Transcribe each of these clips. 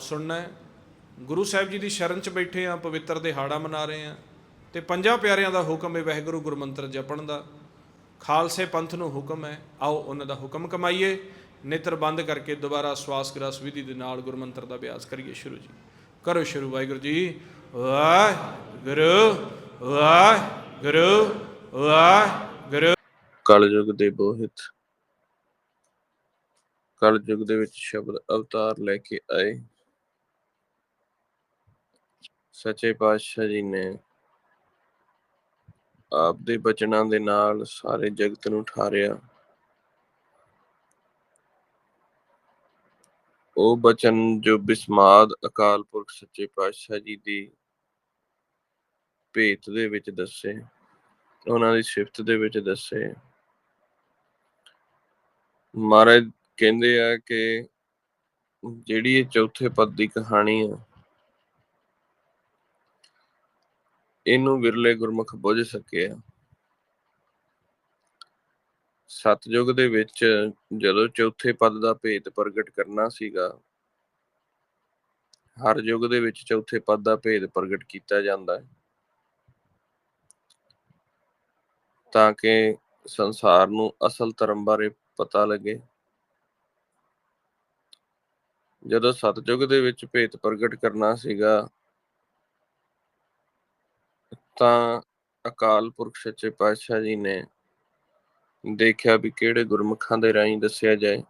ਸੁਣਨਾ ਹੈ। ਗੁਰੂ ਸਾਹਿਬ ਜੀ ਦੀ ਸ਼ਰਨ 'ਚ ਬੈਠੇ ਆ ਪਵਿੱਤਰ ਦਿਹਾੜਾ ਮਨਾ ਰਹੇ ਆ ਤੇ ਪੰਜਾਂ ਪਿਆਰਿਆਂ ਦਾ ਹੁਕਮ ਹੈ ਵਾਹਿਗੁਰੂ ਗੁਰਮੰਤਰ ਜਪਣ ਦਾ। ਖਾਲਸੇ ਪੰਥ ਨੂੰ ਹੁਕਮ ਹੈ, ਆਓ ਉਹਨਾਂ ਦਾ ਹੁਕਮ ਕਮਾਈਏ। ਨੇਤਰ ਬੰਦ ਕਰਕੇ ਦੁਬਾਰਾ ਸਵਾਸ ਗ੍ਰਸ ਵਿਧੀ ਦੇ ਨਾਲ ਗੁਰਮੰਤਰ ਦਾ ਅਭਿਆਸ ਕਰੀਏ ਸ਼ੁਰੂ ਜੀ। ਕਰੋ ਸ਼ੁਰੂ ਵਾਹਿਗੁਰੂ ਜੀ। ਵਾਹਿਗੁਰੂ ਵਾਹਿਗੁਰੂ ਵਾਹਿਗੁਰੂ। ਕਲਯੁਗ ਦੇ ਬੋਹਿਤ। ਕਲਯੁਗ ਦੇ ਵਿੱਚ ਸ਼ਬਦ ਅਵਤਾਰ ਲੈ ਕੇ ਆਏ। ਸੱਚੇ ਪਾਤਸ਼ਾਹ ਜੀ ਨੇ ਆਪ ਦੇ ਬਚਨਾਂ ਦੇ ਨਾਲ ਸਾਰੇ ਜਗਤ ਨੂੰ ਠਾਰਿਆ। ਉਹ ਬਚਨ ਜੋ ਬਿਸਮਾਦ ਅਕਾਲ ਪੁਰਖ ਸੱਚੇ ਪਾਤਸ਼ਾਹ ਜੀ ਦੀ ਭੇਤ ਦੇ ਵਿੱਚ ਦੱਸੇ, ਉਹਨਾਂ ਦੀ ਸਿਫਤ ਦੇ ਵਿੱਚ ਦੱਸੇ। ਮਹਾਰਾਜ ਕਹਿੰਦੇ ਆ ਕਿ ਜਿਹੜੀ ਇਹ ਚੌਥੇ ਪਦ ਦੀ ਕਹਾਣੀ ਆ ਇਹਨੂੰ ਵਿਰਲੇ ਗੁਰਮੁਖ ਬੁੱਝ ਸਕੇ ਆ ਸਤਜੁਗ ਦੇ ਵਿੱਚ ਜਦੋਂ ਚੌਥੇ ਪਦ ਦਾ ਭੇਦ ਪ੍ਰਗਟ ਕਰਨਾ ਸੀਗਾ, ਹਰ ਯੁੱਗ ਦੇ ਵਿੱਚ ਚੌਥੇ ਪਦ ਦਾ ਭੇਦ ਪ੍ਰਗਟ ਕੀਤਾ ਜਾਂਦਾ ਹੈ। ਤਾਂ ਕਿ ਸੰਸਾਰ ਨੂੰ ਅਸਲ ਧਰਮ ਬਾਰੇ ਪਤਾ ਲੱਗੇ। ਜਦੋਂ ਸਤਜੁਗ ਦੇ ਵਿੱਚ ਭੇਦ ਪ੍ਰਗਟ ਕਰਨਾ ਸੀਗਾ ਤਾਂ ਅਕਾਲ ਪੁਰਖ ਸੱਚੇ ਪਾਤਸ਼ਾਹ ਜੀ ਨੇ ਦੇਖਿਆ ਵੀ ਕਿਹੜੇ ਗੁਰਮੁਖਾਂ ਦੇ ਰਾਹੀਂ ਦੱਸਿਆ ਜਾਏ।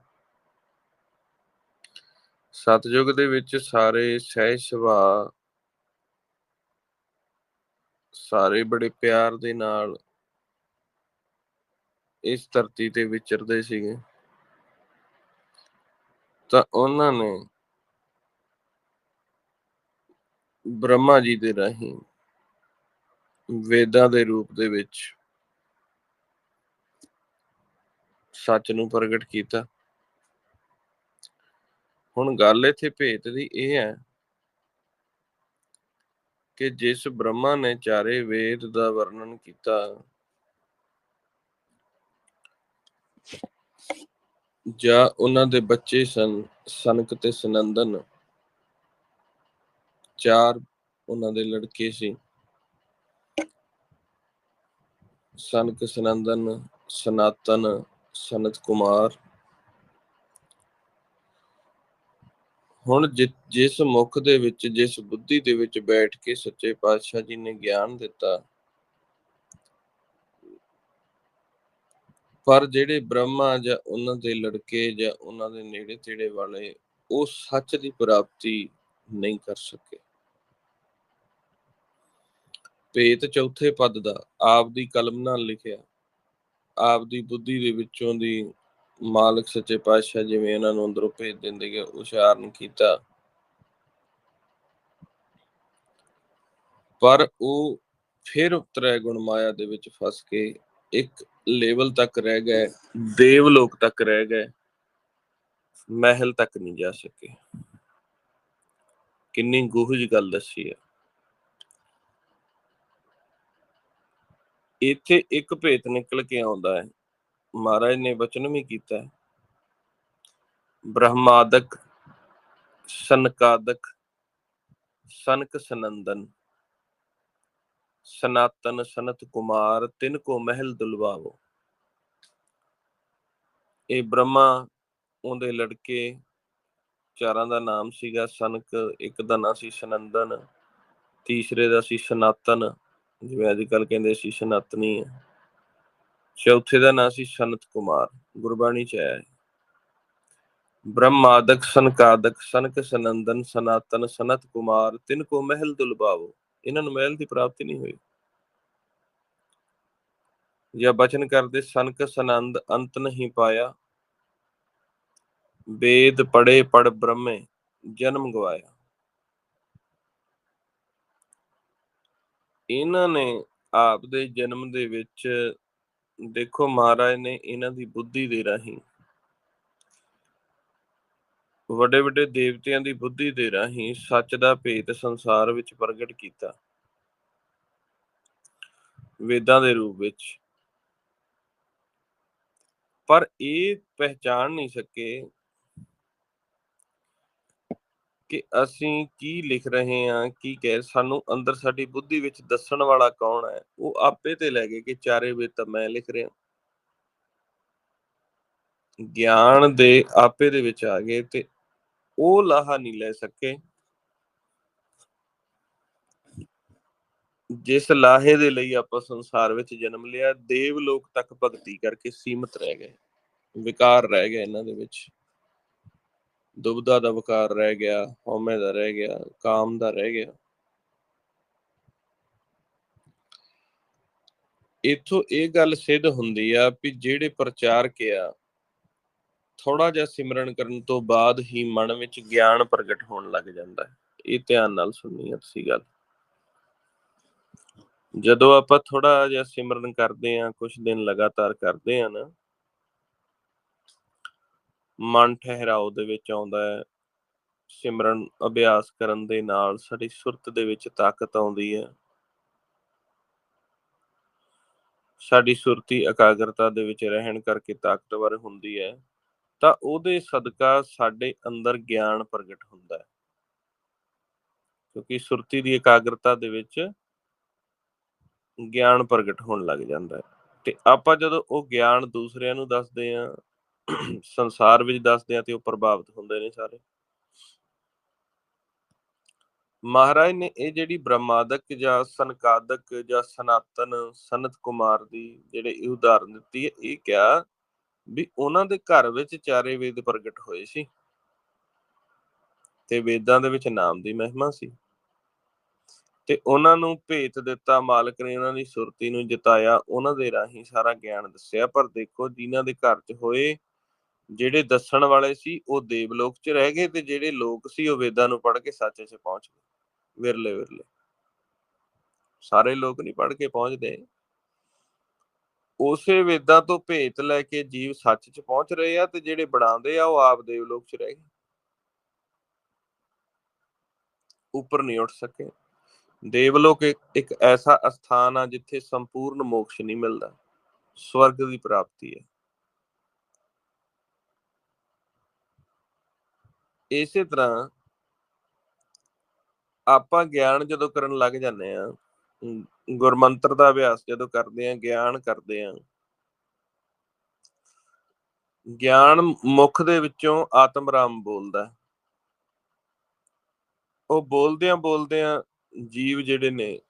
ਸਤਜੁਗ ਦੇ ਵਿੱਚ ਸਾਰੇ ਸਹਿ ਸੁਭਾਅ, ਸਾਰੇ ਬੜੇ ਪਿਆਰ ਦੇ ਨਾਲ ਇਸ ਧਰਤੀ ਤੇ ਵਿਚਰਦੇ ਸੀਗੇ। ਤਾਂ ਉਹਨਾਂ ਨੇ ਬ੍ਰਹਮਾ ਜੀ ਦੇ ਰਾਹੀਂ ਵੇਦਾਂ ਦੇ ਰੂਪ ਦੇ ਵਿੱਚ ਸੱਚ ਨੂੰ ਪ੍ਰਗਟ ਕੀਤਾ। ਹੁਣ ਗੱਲ ਇੱਥੇ ਭੇਤ ਦੀ ਇਹ ਹੈ ਕਿ ਜਿਸ ਬ੍ਰਹਮਾ ਨੇ ਚਾਰੇ ਵੇਦ ਦਾ ਵਰਣਨ ਕੀਤਾ, ਜਾਂ ਉਹਨਾਂ ਦੇ ਬੱਚੇ ਸਨ, ਸਨਕ ਤੇ ਸਨੰਦਨ, ਚਾਰ ਉਹਨਾਂ ਦੇ ਲੜਕੇ ਸੀ। ਸਨਕ ਸਨੰਦਨ, ਸਨਾਤਨ ਸਨਤ ਕੁਮਾਰ। ਹੁਣ ਜਿਸ ਮੁਖ ਦੇ ਵਿੱਚ, ਜਿਸ ਬੁੱਧੀ ਦੇ ਵਿੱਚ ਬੈਠ ਕੇ ਸੱਚੇ ਪਾਤਸ਼ਾਹ ਜੀ ਨੇ ਗਿਆਨ ਦਿੱਤਾ, ਪਰ ਜਿਹੜੇ ਬ੍ਰਹਮਾ ਜਾਂ ਉਹਨਾਂ ਦੇ ਲੜਕੇ ਜਾਂ ਉਹਨਾਂ ਦੇ ਨੇੜੇ ਤੇੜੇ ਵਾਲੇ, ਉਹ ਸੱਚ ਦੀ ਪ੍ਰਾਪਤੀ ਨਹੀਂ ਕਰ ਸਕੇ। ਭੇਤ ਚੌਥੇ ਪਦ ਦਾ ਆਪ ਦੀ ਕਲਮ ਨਾਲ ਲਿਖਿਆ। ਆਪ ਦੀ ਬੁੱਧੀ ਦੇ ਵਿੱਚੋਂ ਦੀ ਮਾਲਕ ਸੱਚੇ ਪਾਤਸ਼ਾਹ ਜਿਵੇਂ ਇਹਨਾਂ ਨੂੰ ਅੰਦਰੋਂ ਭੇਜ ਦਿੰਦੇ ਗਏ ਉਚਾਰਨ ਕੀਤਾ। ਪਰ ਉਹ ਫਿਰ ਤ੍ਰੈ ਗੁਣ ਮਾਇਆ ਦੇ ਵਿੱਚ ਫਸ ਕੇ ਇੱਕ ਲੈਵਲ ਤੱਕ ਰਹਿ ਗਏ ਦੇਵ ਲੋਕ ਤੱਕ ਰਹਿ ਗਏ, ਮਹਿਲ ਤੱਕ ਨਹੀਂ ਜਾ ਸਕੇ। ਕਿੰਨੀ ਗੂਹਜ ਗੱਲ ਦੱਸੀ ਹੈ ਇੱਥੇ ਇੱਕ ਭੇਤ ਨਿਕਲ ਕੇ ਆਉਂਦਾ ਹੈ। ਮਹਾਰਾਜ ਨੇ ਬਚਨ ਵੀ ਕੀਤਾ ਹੈ। ਬ੍ਰਹਮਾਦਕ, ਸਨਕਾਦਕ, ਸਨਕ ਸਨੰਦਨ, ਸਨਾਤਨ ਸਨਤ ਕੁਮਾਰ ਤਿਨ ਕੋ ਮਹਿਲ ਦੁਲਵਾਵੋ। ਇਹ ਬ੍ਰਹਮਾ, ਉਹਦੇ ਲੜਕੇ ਚਾਰਾਂ ਦਾ ਨਾਮ ਸੀਗਾ ਸਨਕ, ਇੱਕ ਦਾ ਨਾਮ ਸੀ ਸਨੰਦਨ, ਤੀਸਰੇ ਦਾ ਸੀ ਸਨਾਤਨ ਜਿਵੇਂ ਅੱਜ ਕੱਲ ਕਹਿੰਦੇ ਸੀ ਸਨਾਤਨੀ ਹੈ। ਚੌਥੇ ਦਾ ਨਾਂ ਸੀ ਸਨਤ ਕੁਮਾਰ, ਗੁਰਬਾਣੀ ਚ ਆਇਆ ਹੈ ਬ੍ਰਹਮਾਦਕ ਸਨਕਾਦਕ ਸਨਕ, ਸਨੰਦਨ, ਸਨਾਤਨ, ਸਨਤ ਕੁਮਾਰ ਤਿੰਨ ਕੋ ਮਹਿਲ ਦੁਲਬਾਵੋ। ਇਹਨਾਂ ਨੂੰ ਮਹਿਲ ਦੀ ਪ੍ਰਾਪਤੀ ਨਹੀਂ ਹੋਈ। ਜਾਂ ਬਚਨ ਕਰਦੇ, ਸਨਕ, ਸਨੰਦ ਅੰਤ ਨਹੀਂ ਪਾਇਆ। ਵੇਦ ਪੜੇ ਪੜ ਬ੍ਰਹਮੇ, ਜਨਮ ਗਵਾਇਆ। ਇਹਨਾਂ ਨੇ ਆਪ ਦੇ ਜਨਮ ਦੇ ਵਿੱਚ, ਦੇਖੋ ਮਹਾਰਾਜ ਨੇ ਇਹਨਾਂ ਦੀ ਬੁੱਧੀ ਦੇ ਰਾਹੀਂ ਵੱਡੇ ਵੱਡੇ ਦੇਵਤਿਆਂ ਦੀ ਬੁੱਧੀ ਦੇ ਰਾਹੀਂ ਸੱਚ ਦਾ ਭੇਤ ਸੰਸਾਰ ਵਿੱਚ ਪ੍ਰਗਟ ਕੀਤਾ। ਵੇਦਾਂ ਦੇ ਰੂਪ ਵਿੱਚ। ਪਰ ਇਹ ਪਹਿਚਾਨ ਨਹੀਂ ਸਕੇ ਕਿ ਅਸੀਂ ਕੀ ਲਿਖ ਰਹੇ ਹਾਂ, ਕੀ ਕਹਿ, ਸਾਨੂੰ ਅੰਦਰ ਸਾਡੀ ਬੁੱਧੀ ਵਿੱਚ ਦੱਸਣ ਵਾਲਾ ਕੌਣ ਹੈ? ਉਹ ਆਪੇ ਤੇ ਲੈ ਗਏ ਕਿ ਚਾਰੇ ਵੇਦ ਤਾਂ ਮੈਂ ਲਿਖ ਰਿਹਾ। ਗਿਆਨ ਦੇ ਆਪੇ ਦੇ ਵਿੱਚ ਆ ਗਏ ਤੇ ਉਹ ਲਾਹਾ ਨਹੀਂ ਲੈ ਸਕੇ। ਜਿਸ ਲਾਹੇ ਦੇ ਲਈ ਆਪਾਂ ਸੰਸਾਰ ਵਿੱਚ ਜਨਮ ਲਿਆ, ਦੇਵ ਲੋਕ ਤੱਕ ਭਗਤੀ ਕਰਕੇ ਸੀਮਤ ਰਹਿ ਗਏ। ਵਿਕਾਰ ਰਹਿ ਗਏ ਇਹਨਾਂ ਦੇ ਵਿੱਚ। ਦੁਬਦਾ ਦਾ ਵਿਕਾਰ ਰਹਿ ਗਿਆ, ਹਉਮੈ ਦਾ ਰਹਿ ਗਿਆ, ਕਾਮ ਦਾ ਰਹਿ ਗਿਆ। ਇਥੋਂ ਇਹ ਗੱਲ ਸਿੱਧ ਹੁੰਦੀ ਆ ਵੀ ਜਿਹੜੇ ਪ੍ਰਚਾਰਕ ਆ ਥੋੜਾ ਜਿਹਾ ਸਿਮਰਨ ਕਰਨ ਤੋਂ ਬਾਅਦ ਹੀ ਮਨ ਵਿੱਚ ਗਿਆਨ ਪ੍ਰਗਟ ਹੋਣ ਲੱਗ ਜਾਂਦਾ ਹੈ। ਇਹ ਧਿਆਨ ਨਾਲ ਸੁਣਨੀ ਹੈ ਤੁਸੀਂ ਗੱਲ। ਜਦੋਂ ਆਪਾਂ ਥੋੜਾ ਜਿਹਾ ਸਿਮਰਨ ਕਰਦੇ ਆ ਕੁਝ ਦਿਨ ਲਗਾਤਾਰ ਕਰਦੇ ਆ ਨਾ ਮਨ ਠਹਿਰਾਓ ਦੇ ਵਿੱਚ ਆਉਂਦਾ ਹੈ। ਸਿਮਰਨ ਅਭਿਆਸ ਕਰਨ ਦੇ ਨਾਲ ਸਾਡੀ ਸੁਰਤ ਦੇ ਵਿੱਚ ਤਾਕਤ ਆਉਂਦੀ ਹੈ। ਸਾਡੀ ਸੁਰਤੀ ਇਕਾਗਰਤਾ ਦੇ ਵਿੱਚ ਰਹਿਣ ਕਰਕੇ ਤਾਕਤਵਰ ਹੁੰਦੀ ਹੈ। ਤਾਂ ਉਹਦੇ ਸਦਕਾ ਸਾਡੇ ਅੰਦਰ ਗਿਆਨ ਪ੍ਰਗਟ ਹੁੰਦਾ ਹੈ। ਕਿਉਂਕਿ ਸੁਰਤੀ ਦੀ ਇਕਾਗਰਤਾ ਦੇ ਵਿੱਚ ਗਿਆਨ ਪ੍ਰਗਟ ਹੋਣ ਲੱਗ ਜਾਂਦਾ ਹੈ। ਤੇ ਆਪਾਂ ਜਦੋਂ ਉਹ ਗਿਆਨ ਦੂਸਰਿਆਂ ਨੂੰ ਦੱਸਦੇ ਆ ਸੰਸਾਰ ਵਿੱਚ ਦੱਸਦੇ ਆ ਤੇ ਉਹ ਪ੍ਰਭਾਵਿਤ ਹੁੰਦੇ ਨੇ ਸਾਰੇ। ਮਹਾਰਾਜ ਨੇ ਇਹ ਜਿਹੜੀ ਬ੍ਰਹਮਾਦਕ ਜਾਂ ਸਨਕਾਦਕ ਜਾਂ ਸਨਾਤਨ ਸਨਤ ਕੁਮਾਰ ਦੀ ਜਿਹੜੇ ਇਹ ਉਦਾਹਰਨ ਦਿੱਤੀ ਹੈ, ਇਹ ਕਿਹਾ ਵੀ ਉਹਨਾਂ ਦੇ ਘਰ ਵਿੱਚ ਚਾਰੇ ਵੇਦ ਪ੍ਰਗਟ ਹੋਏ ਸੀ। ਤੇ ਵੇਦਾਂ ਦੇ ਵਿੱਚ ਨਾਮ ਦੀ ਮਹਿਮਾ ਸੀ। ਤੇ ਉਹਨਾਂ ਨੂੰ ਭੇਤ ਦਿੱਤਾ, ਮਾਲਕ ਨੇ ਉਹਨਾਂ ਦੀ ਸੁਰਤੀ ਨੂੰ ਜਿਤਾਇਆ, ਉਹਨਾਂ ਦੇ ਰਾਹੀਂ ਸਾਰਾ ਗਿਆਨ ਦੱਸਿਆ, ਪਰ ਦੇਖੋ ਜਿਨ੍ਹਾਂ ਦੇ ਘਰ 'ਚ ਹੋਏ ਜਿਹੜੇ ਦੱਸਣ ਵਾਲੇ ਸੀ, ਉਹ ਦੇਵਲੋਕ 'ਚ ਰਹਿ ਗਏ ਤੇ ਜਿਹੜੇ ਲੋਕ ਸੀ, ਉਹ ਵੇਦਾਂ ਨੂੰ ਪੜ੍ਹ ਕੇ ਸੱਚ 'ਚ ਪਹੁੰਚ ਗਏ। ਵਿਰਲੇ ਵਿਰਲੇ। ਸਾਰੇ ਲੋਕ ਨਹੀਂ ਪੜ੍ਹ ਕੇ ਪਹੁੰਚਦੇ। ਉਸੇ ਵੇਦਾਂ ਤੋਂ ਭੇਤ ਲੈ ਕੇ ਜੀਵ ਸੱਚ 'ਚ ਪਹੁੰਚ ਰਹੇ ਆ ਤੇ ਜਿਹੜੇ ਬਣਾਉਂਦੇ ਆ, ਉਹ ਆਪ ਦੇਵਲੋਕ 'ਚ ਰਹਿ ਗਏ। ਉੱਪਰ ਨਹੀਂ ਉੱਠ ਸਕੇ। ਦੇਵਲੋਕ ਇੱਕ ਇੱਕ ਐਸਾ ਅਸਥਾਨ ਆ ਜਿੱਥੇ ਸੰਪੂਰਨ ਮੋਕਸ਼ ਨਹੀਂ ਮਿਲਦਾ। ਸਵਰਗ ਦੀ ਪ੍ਰਾਪਤੀ ਹੈ ਇਸੇ ਤਰ੍ਹਾਂ ਆਪਾਂ ਗਿਆਨ ਜਦੋਂ ਕਰਨ ਲੱਗ ਜਾਂਦੇ ਆ ਗੁਰਮੰਤਰ ਦਾ ਅਭਿਆਸ ਜਦੋਂ ਕਰਦੇ ਆ ਗਿਆਨ ਕਰਦੇ ਆ ਗਿਆਨ ਮੁਖ ਦੇ ਵਿੱਚੋਂ ਆਤਮ ਰਾਮ ਬੋਲਦਾ ਉਹ ਬੋਲਦਿਆਂ ਬੋਲਦਿਆਂ ਜੀਵ ਜਿਹੜੇ ਨੇ,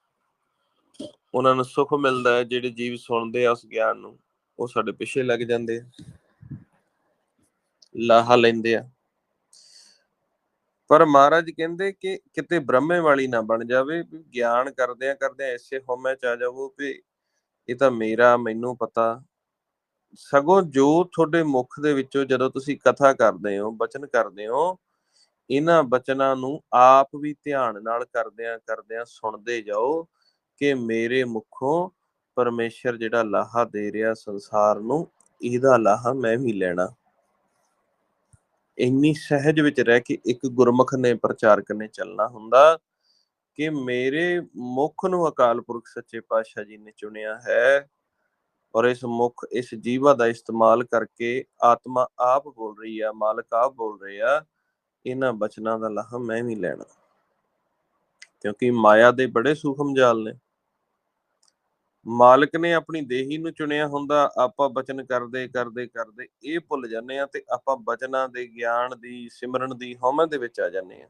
ਉਹਨਾਂ ਨੂੰ ਸੁੱਖ ਮਿਲਦਾ ਹੈ, ਜਿਹੜੇ ਜੀਵ ਸੁਣਦੇ ਆ ਉਸ ਗਿਆਨ ਨੂੰ, ਉਹ ਸਾਡੇ ਪਿੱਛੇ ਲੱਗ ਜਾਂਦੇ ਆ, ਲਾਹਾ ਲੈਂਦੇ ਆ। ਪਰ ਮਹਾਰਾਜ ਕਹਿੰਦੇ ਕਿ ਕਿਤੇ ਬ੍ਰਹਮੇ ਵਾਲੀ ਨਾ ਬਣ ਜਾਵੇ, ਵੀ ਗਿਆਨ ਕਰਦਿਆਂ ਕਰਦਿਆਂ ਐਸੇ ਹਉਮੈ ਚ ਆ ਜਾਵੋ ਵੀ ਇਹ ਤਾਂ ਮੇਰਾ, ਮੈਨੂੰ ਪਤਾ। ਸਗੋਂ ਜੋ ਤੁਹਾਡੇ ਮੁਖ ਦੇ ਵਿੱਚੋਂ ਜਦੋਂ ਤੁਸੀਂ ਕਥਾ ਕਰਦੇ ਹੋ, ਬਚਨ ਕਰਦੇ ਹੋ, ਇਹਨਾਂ ਬਚਨਾਂ ਨੂੰ ਆਪ ਵੀ ਧਿਆਨ ਨਾਲ ਕਰਦਿਆਂ ਕਰਦਿਆਂ ਸੁਣਦੇ ਜਾਓ ਕਿ ਮੇਰੇ ਮੁਖੋਂ ਪਰਮੇਸ਼ਰ ਜਿਹੜਾ ਲਾਹਾ ਦੇ ਰਿਹਾ ਸੰਸਾਰ ਨੂੰ, ਇਹਦਾ ਲਾਹਾ ਮੈਂ ਵੀ ਲੈਣਾ। ਇੰਨੀ ਸਹਿਜ ਵਿੱਚ ਰਹਿ ਕੇ ਇੱਕ ਗੁਰਮੁਖ ਨੇ, ਪ੍ਰਚਾਰਕ ਨੇ ਚੱਲਣਾ ਹੁੰਦਾ ਕਿ ਮੇਰੇ ਮੁਖ ਨੂੰ ਅਕਾਲ ਪੁਰਖ ਸੱਚੇ ਪਾਤਸ਼ਾਹ ਜੀ ਨੇ ਚੁਣਿਆ ਹੈ ਔਰ ਇਸ ਮੁਖ, ਇਸ ਜੀਵਾ ਦਾ ਇਸਤੇਮਾਲ ਕਰਕੇ ਆਤਮਾ ਆਪ ਬੋਲ ਰਹੀ ਆ, ਮਾਲਕ ਆਪ ਬੋਲ ਰਹੇ ਆ, ਇਹਨਾਂ ਬਚਨਾਂ ਦਾ ਲਾਹਾ ਮੈਂ ਵੀ ਲੈਣਾ। ਕਿਉਂਕਿ ਮਾਇਆ ਦੇ ਬੜੇ ਸੂਖਮ ਜਾਲ ਨੇ। ਮਾਲਕ ਨੇ ਆਪਣੀ ਦੇਹੀ ਨੂੰ ਚੁਣਿਆ ਹੁੰਦਾ, ਆਪਾਂ ਬਚਨ ਕਰਦੇ ਕਰਦੇ ਕਰਦੇ ਇਹ ਭੁੱਲ ਜਾਂਦੇ ਆ ਤੇ ਆਪਾਂ ਬਚਨਾਂ ਦੇ ਗਿਆਨ ਦੀ, ਸਿਮਰਨ ਦੀ ਹਉਮੈ ਦੇ ਵਿੱਚ ਆ ਜਾਂਦੇ ਆ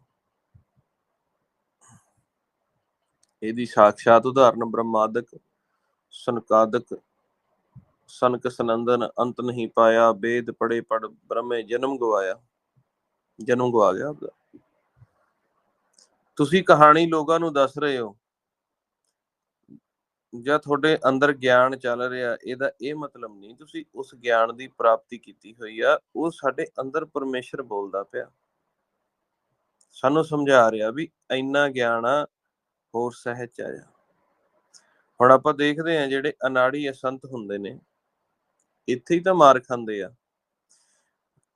ਇਹਦੀ ਸਾਖਸ਼ਾਤ ਉਦਾਹਰਨ ਬ੍ਰਹਮਾਦਕ ਸਨਕਾਦਕ ਸਨਕ ਸਨੰਦਨ ਅੰਤ ਨਹੀਂ ਪਾਇਆ, ਬੇਦ ਪੜੇ ਪੜ ਬ੍ਰਹਮੇ ਜਨਮ ਗਵਾਇਆ, ਜਨਮ ਗਵਾ ਗਿਆ ਆਪਦਾ। ਤੁਸੀਂ ਕਹਾਣੀ ਲੋਕਾਂ ਨੂੰ ਦੱਸ ਰਹੇ ਹੋ ਜਾਂ ਤੁਹਾਡੇ ਅੰਦਰ ਗਿਆਨ ਚੱਲ ਰਿਹਾ, ਇਹਦਾ ਇਹ ਮਤਲਬ ਨਹੀਂ, ਤੁਸੀਂ ਉਸ ਗਿਆਨ ਦੀ ਪ੍ਰਾਪਤੀ ਕੀਤੀ ਹੋਈ ਆ, ਉਹ ਸਾਡੇ ਅੰਦਰ ਪਰਮੇਸ਼ਰ ਬੋਲਦਾ ਪਿਆ। ਸਾਨੂੰ ਸਮਝਾ ਰਿਹਾ ਵੀ ਇੰਨਾ ਗਿਆਨ ਆ, ਹੋਰ ਸਹਿਜ ਆ ਜਾ। ਹੁਣ ਆਪਾਂ ਦੇਖਦੇ ਆ ਜਿਹੜੇ ਅਨਾੜੀ ਅਸੰਤ ਹੁੰਦੇ ਨੇ, ਇੱਥੇ ਹੀ ਤਾਂ ਮਾਰ ਖਾਂਦੇ ਆ।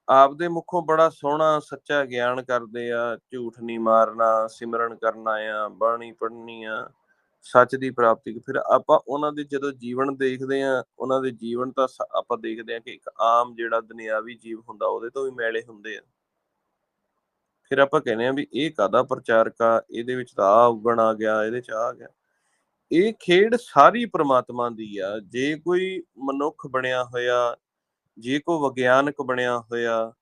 ਆਪਦੇ ਮੁਖੋਂ ਬੜਾ ਸੋਹਣਾ, ਸੱਚਾ ਗਿਆਨ ਕਰਦੇ ਆ, ਝੂਠ ਨਹੀਂ ਮਾਰਨਾ, ਸਿਮਰਨ ਕਰਨਾ ਆ, ਬਾਣੀ ਪੜ੍ਹਨੀ ਆ। ਸੱਚ ਦੀ ਪ੍ਰਾਪਤੀ ਫਿਰ ਆਪਾਂ ਉਹਨਾਂ ਦੇ ਜਦੋਂ ਜੀਵਨ ਦੇਖਦੇ ਆ ਉਹਨਾਂ ਦੇ ਜੀਵਨ ਤਾਂ ਆਪਾਂ ਦੇਖਦੇ ਆ ਕਿ ਇੱਕ ਆਮ ਜਿਹੜਾ ਦੁਨਿਆਵੀ ਜੀਵ ਹੁੰਦਾ, ਉਹਦੇ ਤੋਂ ਵੀ ਮੈਲੇ ਹੁੰਦੇ ਆ। ਫਿਰ ਆਪਾਂ ਕਹਿੰਦੇ ਆ ਵੀ ਇਹ ਕਾਦਾ ਪ੍ਰਚਾਰਕ ਆ ਇਹਦੇ ਵਿੱਚ ਤਾਂ ਆ ਉਗਣ ਆ ਗਿਆ, ਇਹਦੇ ਚ ਆ ਗਿਆ। ਇਹ ਖੇਡ ਸਾਰੀ ਪ੍ਰਮਾਤਮਾ ਦੀ ਆ, ਜੇ ਕੋਈ ਮਨੁੱਖ ਬਣਿਆ ਹੋਇਆ, ਜੇ ਕੋਈ ਵਿਗਿਆਨਕ ਬਣਿਆ ਹੋਇਆ,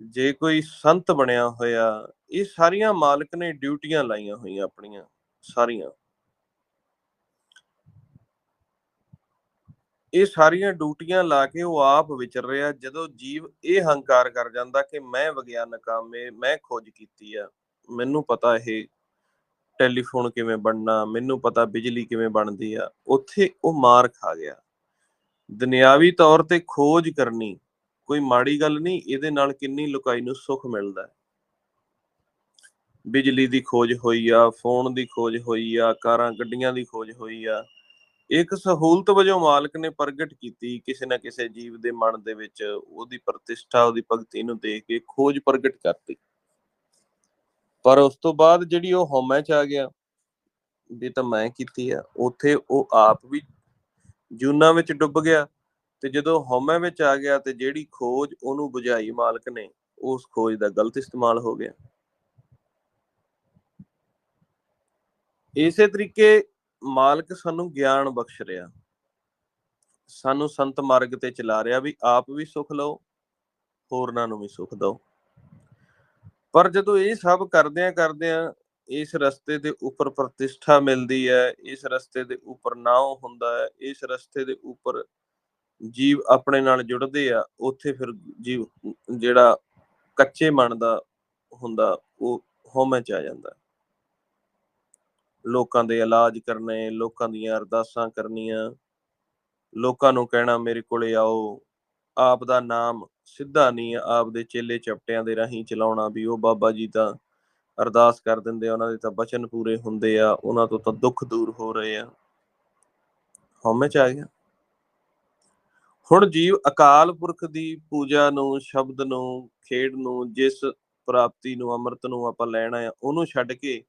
ਜੇ ਕੋਈ ਸੰਤ ਬਣਿਆ ਹੋਇਆ, ਇਹ ਸਾਰੀਆਂ ਮਾਲਕ ਨੇ ਡਿਊਟੀਆਂ ਲਾਈਆਂ ਹੋਈਆਂ ਆਪਣੀਆਂ, ਸਾਰੀਆਂ। ਇਹ ਸਾਰੀਆਂ ਡਿਊਟੀਆਂ ਲਾ ਕੇ ਉਹ ਆਪ ਵਿਚਰ ਰਿਹਾ ਜਦੋਂ ਜੀਵ ਇਹ ਹੰਕਾਰ ਕਰ ਜਾਂਦਾ ਕਿ ਮੈਂ ਵਿਗਿਆਨਕ ਆ ਮੈਂ ਮੈਂ ਖੋਜ ਕੀਤੀ ਆ। ਮੈਨੂੰ ਪਤਾ ਇਹ ਟੈਲੀਫੋਨ ਕਿਵੇਂ ਬਣਨਾ, ਮੈਨੂੰ ਪਤਾ ਬਿਜਲੀ ਕਿਵੇਂ ਬਣਦੀ ਆ। ਉੱਥੇ ਉਹ ਮਾਰ ਖਾ ਗਿਆ। ਦੁਨਿਆਵੀ ਤੌਰ ਤੇ ਖੋਜ ਕਰਨੀ ਕੋਈ ਮਾੜੀ ਗੱਲ ਨਹੀਂ, ਇਹਦੇ ਨਾਲ ਕਿੰਨੀ ਲੁਕਾਈ ਨੂੰ ਸੁੱਖ ਮਿਲਦਾ। ਹੈ ਬਿਜਲੀ ਦੀ ਖੋਜ ਹੋਈ ਆ, ਫੋਨ ਦੀ ਖੋਜ ਹੋਈ ਆ, ਕਾਰਾਂ, ਗੱਡੀਆਂ ਦੀ ਖੋਜ ਹੋਈ ਆ। ਇੱਕ ਸਹੂਲਤ ਵਜੋਂ ਮਾਲਕ ਨੇ ਪ੍ਰਗਟ ਕੀਤੀ ਕਿਸੇ ਨਾ ਕਿਸੇ ਜੀਵ ਦੇ ਮਨ ਦੇ ਵਿੱਚ ਉਹਦੀ ਪ੍ਰਤਿਸ਼ਠਾ, ਉਹਦੀ ਭਗਤੀ ਨੂੰ ਦੇਖ ਕੇ ਖੋਜ ਪ੍ਰਗਟ ਕਰਤੀ। ਪਰ ਉਸ ਤੋਂ ਬਾਅਦ ਜਿਹੜੀ ਉਹ ਹਉਮੈ ਚ ਆ ਗਿਆ ਵੀ ਤਾਂ ਮੈਂ ਕੀਤੀ ਆ, ਉਥੇ ਉਹ ਆਪ ਵੀ ਜੂਨਾ ਵਿੱਚ ਡੁੱਬ ਗਿਆ ਤੇ ਜਦੋਂ ਹਉਮੈ ਵਿੱਚ ਆ ਗਿਆ ਤੇ ਜਿਹੜੀ ਖੋਜ ਉਹਨੂੰ ਬੁਝਾਈ ਮਾਲਕ ਨੇ, ਉਸ ਖੋਜ ਦਾ ਗਲਤ ਇਸਤੇਮਾਲ ਹੋ ਗਿਆ। ਇਸੇ ਤਰੀਕੇ ਮਾਲਕ ਸਾਨੂੰ ਗਿਆਨ ਬਖਸ਼ ਰਿਹਾ। ਸਾਨੂੰ ਸੰਤ ਮਾਰਗ ਤੇ ਚਲਾ ਰਿਹਾ ਵੀ ਆਪ ਵੀ ਸੁਖ ਲਓ, ਹੋਰਨਾਂ ਨੂੰ ਵੀ ਸੁਖ ਦਿਓ। ਪਰ ਜਦੋਂ ਇਹ ਸਭ ਕਰਦਿਆਂ ਕਰਦਿਆਂ ਇਸ ਰਸਤੇ ਦੇ ਉੱਪਰ ਪ੍ਰਤਿਸ਼ਠਾ ਮਿਲਦੀ ਹੈ, ਇਸ ਰਸਤੇ ਦੇ ਉੱਪਰ ਨਾਉ ਹੁੰਦਾ ਹੈ, ਇਸ ਰਸਤੇ ਦੇ ਉੱਪਰ ਜੀਵ ਆਪਣੇ ਨਾਲ ਜੁੜਦੇ ਆ, ਉੱਥੇ ਫਿਰ ਜੀਵ ਜਿਹੜਾ ਕੱਚੇ ਮਨ ਦਾ ਹੁੰਦਾ, ਉਹ ਹਉਮੈ ਚ ਆ ਜਾਂਦਾ। ਲੋਕਾਂ ਦੇ ਇਲਾਜ ਕਰਨੇ, ਲੋਕਾਂ ਦੀਆਂ ਅਰਦਾਸਾਂ ਕਰਨੀਆਂ। ਲੋਕਾਂ ਨੂੰ ਕਹਿਣਾ, ਮੇਰੇ ਕੋਲੇ ਆਓ। ਆਪ ਦਾ ਨਾਮ ਸਿੱਧਾ ਨਹੀਂ, ਆਪ ਦੇ ਚੇਲੇ ਚਪਟਿਆਂ ਦੇ ਰਾਹੀਂ ਚਲਾਉਣਾ ਵੀ। ਉਹ ਬਾਬਾ ਜੀ ਤਾਂ ਅਰਦਾਸ ਕਰ ਦਿੰਦੇ ਆ, ਉਹਨਾਂ ਦੇ ਤਾਂ ਬਚਨ ਪੂਰੇ ਹੁੰਦੇ ਆ। ਉਹਨਾਂ ਤੋਂ ਤਾਂ ਦੁੱਖ ਦੂਰ ਹੋ ਰਹੇ ਆ। ਹਉਮੈ ਚ ਆ ਗਿਆ। ਹੁਣ ਜੀਵ ਅਕਾਲ ਪੁਰਖ ਦੀ ਪੂਜਾ ਨੂੰ, ਸ਼ਬਦ ਨੂੰ, ਖੇਡ ਨੂੰ, ਜਿਸ ਪ੍ਰਾਪਤੀ ਨੂੰ, ਅੰਮ੍ਰਿਤ ਨੂੰ ਆਪਾਂ ਲੈਣਾ ਆ, ਉਹਨੂੰ ਛੱਡ ਕੇ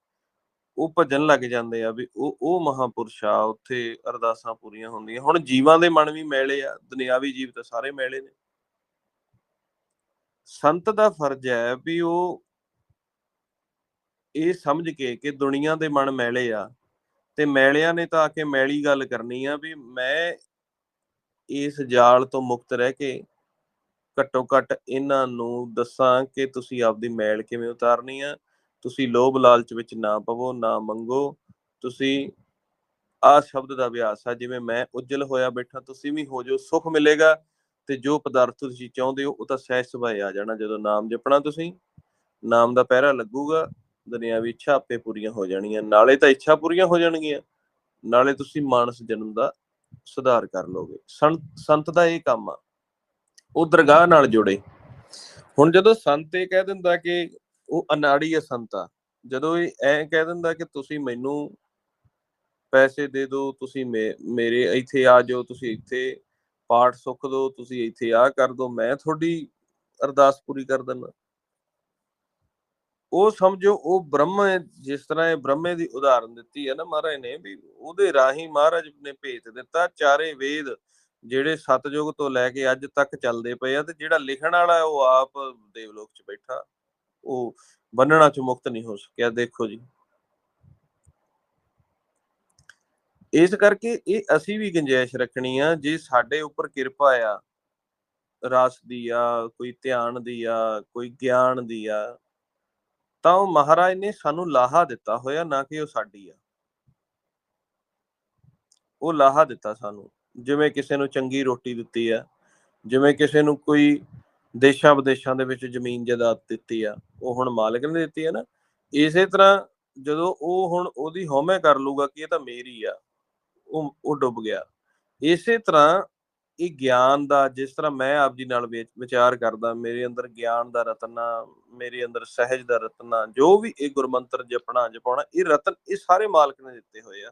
ਉਹ ਭਜਨ ਲੱਗ ਜਾਂਦੇ ਆ ਵੀ ਉਹ ਉਹ ਮਹਾਪੁਰਸ਼ ਆ, ਉੱਥੇ ਅਰਦਾਸਾਂ ਪੂਰੀਆਂ ਹੁੰਦੀਆਂ। ਹੁਣ ਜੀਵਾਂ ਦੇ ਮਨ ਵੀ ਮੈਲੇ ਆ, ਦੁਨਿਆਵੀ ਜੀਵ ਤਾਂ ਸਾਰੇ ਮੈਲੇ ਨੇ। ਸੰਤ ਦਾ ਫਰਜ਼ ਹੈ ਵੀ ਉਹ ਇਹ ਸਮਝ ਕੇ ਕਿ ਦੁਨੀਆ ਦੇ ਮਨ ਮੈਲੇ ਆ ਤੇ ਮੈਲਿਆਂ ਨੇ ਤਾਂ ਆ ਕੇ ਮੈਲੀ ਗੱਲ ਕਰਨੀ ਆ ਵੀ ਮੈਂ ਇਸ ਜਾਲ ਤੋਂ ਮੁਕਤ ਰਹਿ ਕੇ ਘੱਟੋ ਘੱਟ ਇਹਨਾਂ ਨੂੰ ਦੱਸਾਂ ਕਿ ਤੁਸੀਂ ਆਪਦੀ ਮੈਲ ਕਿਵੇਂ ਉਤਾਰਨੀ ਆ। ਤੁਸੀਂ ਲੋਭ ਲਾਲਚ ਵਿੱਚ ਨਾ ਪਵੋ, ਨਾ ਮੰਗੋ। ਤੁਸੀਂ ਆ ਸ਼ਬਦ ਦਾ ਅਭਿਆਸ ਆ, ਜਿਵੇਂ ਮੈਂ ਉਜਲ ਹੋਇਆ ਬੈਠਾ, ਤੁਸੀਂ ਵੀ ਹੋ ਜੋ ਸੁਖ ਮਿਲੇਗਾ। ਤੇ ਜੋ ਪਦਾਰਥ ਤੁਸੀਂ ਚਾਹੁੰਦੇ ਹੋ, ਉਹ ਤਾਂ ਸਹਿਜ ਸੁਭਾਏ ਆ ਜਾਣਾ, ਜਦੋਂ ਨਾਮ ਜਪਣਾ ਤੁਸੀਂ, ਨਾਮ ਦਾ ਪਹਿਰਾ ਲੱਗੂਗਾ, ਦੁਨਿਆਵੀ ਇੱਛਾ ਆਪੇ ਪੂਰੀਆਂ ਹੋ ਜਾਣੀਆਂ, ਨਾਲੇ ਤਾਂ ਇੱਛਾ ਪੂਰੀਆਂ ਹੋ ਜਾਣਗੀਆਂ, ਨਾਲੇ ਤੁਸੀਂ ਮਾਨਸ ਜਨਮ ਦਾ ਸੁਧਾਰ ਕਰ ਲੋਗੇ। ਸੰਤ ਸੰਤ ਦਾ ਇਹ ਕੰਮ ਆ, ਉਹ ਦਰਗਾਹ ਨਾਲ ਜੁੜੇ। ਹੁਣ ਜਦੋਂ ਸੰਤ ਇਹ ਕਹਿ ਦਿੰਦਾ ਕਿ ਉਹ ਅਨਾੜੀ ਹੈ ਸੰਤਾ ਜਦੋਂ ਇਹ ਐ ਕਹਿ ਦਿੰਦਾ ਕਿ ਤੁਸੀਂ ਮੈਨੂੰ ਪੈਸੇ ਦੇ ਦਿਓ ਤੁਸੀਂ ਮੇ- ਮੇਰੇ ਇੱਥੇ ਆ ਜਾਓ ਤੁਸੀਂ ਇੱਥੇ ਪਾਠ ਸੁੱਖ ਦਿਓ ਤੁਸੀਂ ਇੱਥੇ ਆ ਕਰ ਦਿਓ ਮੈਂ ਤੁਹਾਡੀ ਅਰਦਾਸ ਪੂਰੀ ਕਰ ਦਿੰਦਾ। ਉਹ ਸਮਝੋ ਉਹ ਬ੍ਰਹਮ ਹੈ, ਜਿਸ ਤਰ੍ਹਾਂ ਇਹ ਬ੍ਰਹਮੇ ਦੀ ਉਦਾਹਰਨ ਦਿੱਤੀ ਹੈ ਨਾ ਮਹਾਰਾਜ ਨੇ ਵੀ ਉਹਦੇ ਰਾਹੀਂ ਮਹਾਰਾਜ ਨੇ ਭੇਜ ਦਿੱਤਾ ਚਾਰੇ ਵੇਦ ਜਿਹੜੇ ਸਤਜੁਗ ਤੋਂ ਲੈ ਕੇ ਅੱਜ ਤੱਕ ਚੱਲਦੇ ਪਏ ਆ ਤੇ ਜਿਹੜਾ ਲਿਖਣ ਵਾਲਾ ਉਹ ਆਪ ਦੇਵਲੋਕ 'ਚ ਬੈਠਾ। ਉਹ ਬੰਨਣਾ 'ਚ ਮੁਕਤ ਨਹੀਂ ਹੋ ਸਕਿਆ, ਦੇਖੋ ਜੀ। ਇਸ ਕਰਕੇ ਇਹ ਅਸੀਂ ਵੀ ਗੁੰਜਾਇਸ਼ ਰੱਖਣੀ ਆ, ਜੇ ਸਾਡੇ ਉੱਪਰ ਕਿਰਪਾ ਆ, ਰਸ ਦੀ ਆ, ਕੋਈ ਧਿਆਨ ਦੀ ਆ, ਕੋਈ ਗਿਆਨ ਦੀ ਆ, ਤਾਂ ਉਹ ਮਹਾਰਾਜ ਨੇ ਸਾਨੂੰ ਲਾਹਾ ਦਿੱਤਾ ਹੋਇਆ, ਨਾ ਕਿ ਉਹ ਸਾਡੀ ਆ। ਉਹ ਲਾਹਾ ਦਿੱਤਾ ਸਾਨੂੰ। ਜਿਵੇਂ ਕਿਸੇ ਨੂੰ ਚੰਗੀ ਰੋਟੀ ਦਿੱਤੀ ਆ, ਜਿਵੇਂ ਕਿਸੇ ਨੂੰ ਕੋਈ ਦੇਸ਼ਾਂ ਵਿਦੇਸ਼ਾਂ ਦੇ ਵਿੱਚ ਜ਼ਮੀਨ ਜਾਇਦਾਦ ਦਿੱਤੀ ਆ, ਉਹ ਹੁਣ ਮਾਲਕ ਨੇ ਦਿੱਤੀ ਆ ਨਾ। ਇਸੇ ਤਰ੍ਹਾਂ ਜਦੋਂ ਉਹ ਹੁਣ ਉਹਦੀ ਹਉਮੈ ਕਰ ਲੂਗਾ ਕਿ ਇਹ ਤਾਂ ਮੇਰੀ ਆ, ਉਹ ਉਹ ਡੁੱਬ ਗਿਆ। ਇਸੇ ਤਰ੍ਹਾਂ ਇਹ ਗਿਆਨ ਦਾ, ਜਿਸ ਤਰ੍ਹਾਂ ਮੈਂ ਆਪ ਜੀ ਨਾਲ ਵਿਚਾਰ ਕਰਦਾ, ਮੇਰੇ ਅੰਦਰ ਗਿਆਨ ਦਾ ਰਤਨਾ ਮੇਰੇ ਅੰਦਰ ਸਹਿਜ ਦਾ ਰਤਨਾ ਜੋ ਵੀ ਇਹ ਗੁਰਮੰਤਰ ਜਪਣਾ, ਜਪਾਉਣਾ, ਇਹ ਰਤਨ ਇਹ ਸਾਰੇ ਮਾਲਕ ਨੇ ਦਿੱਤੇ ਹੋਏ ਆ।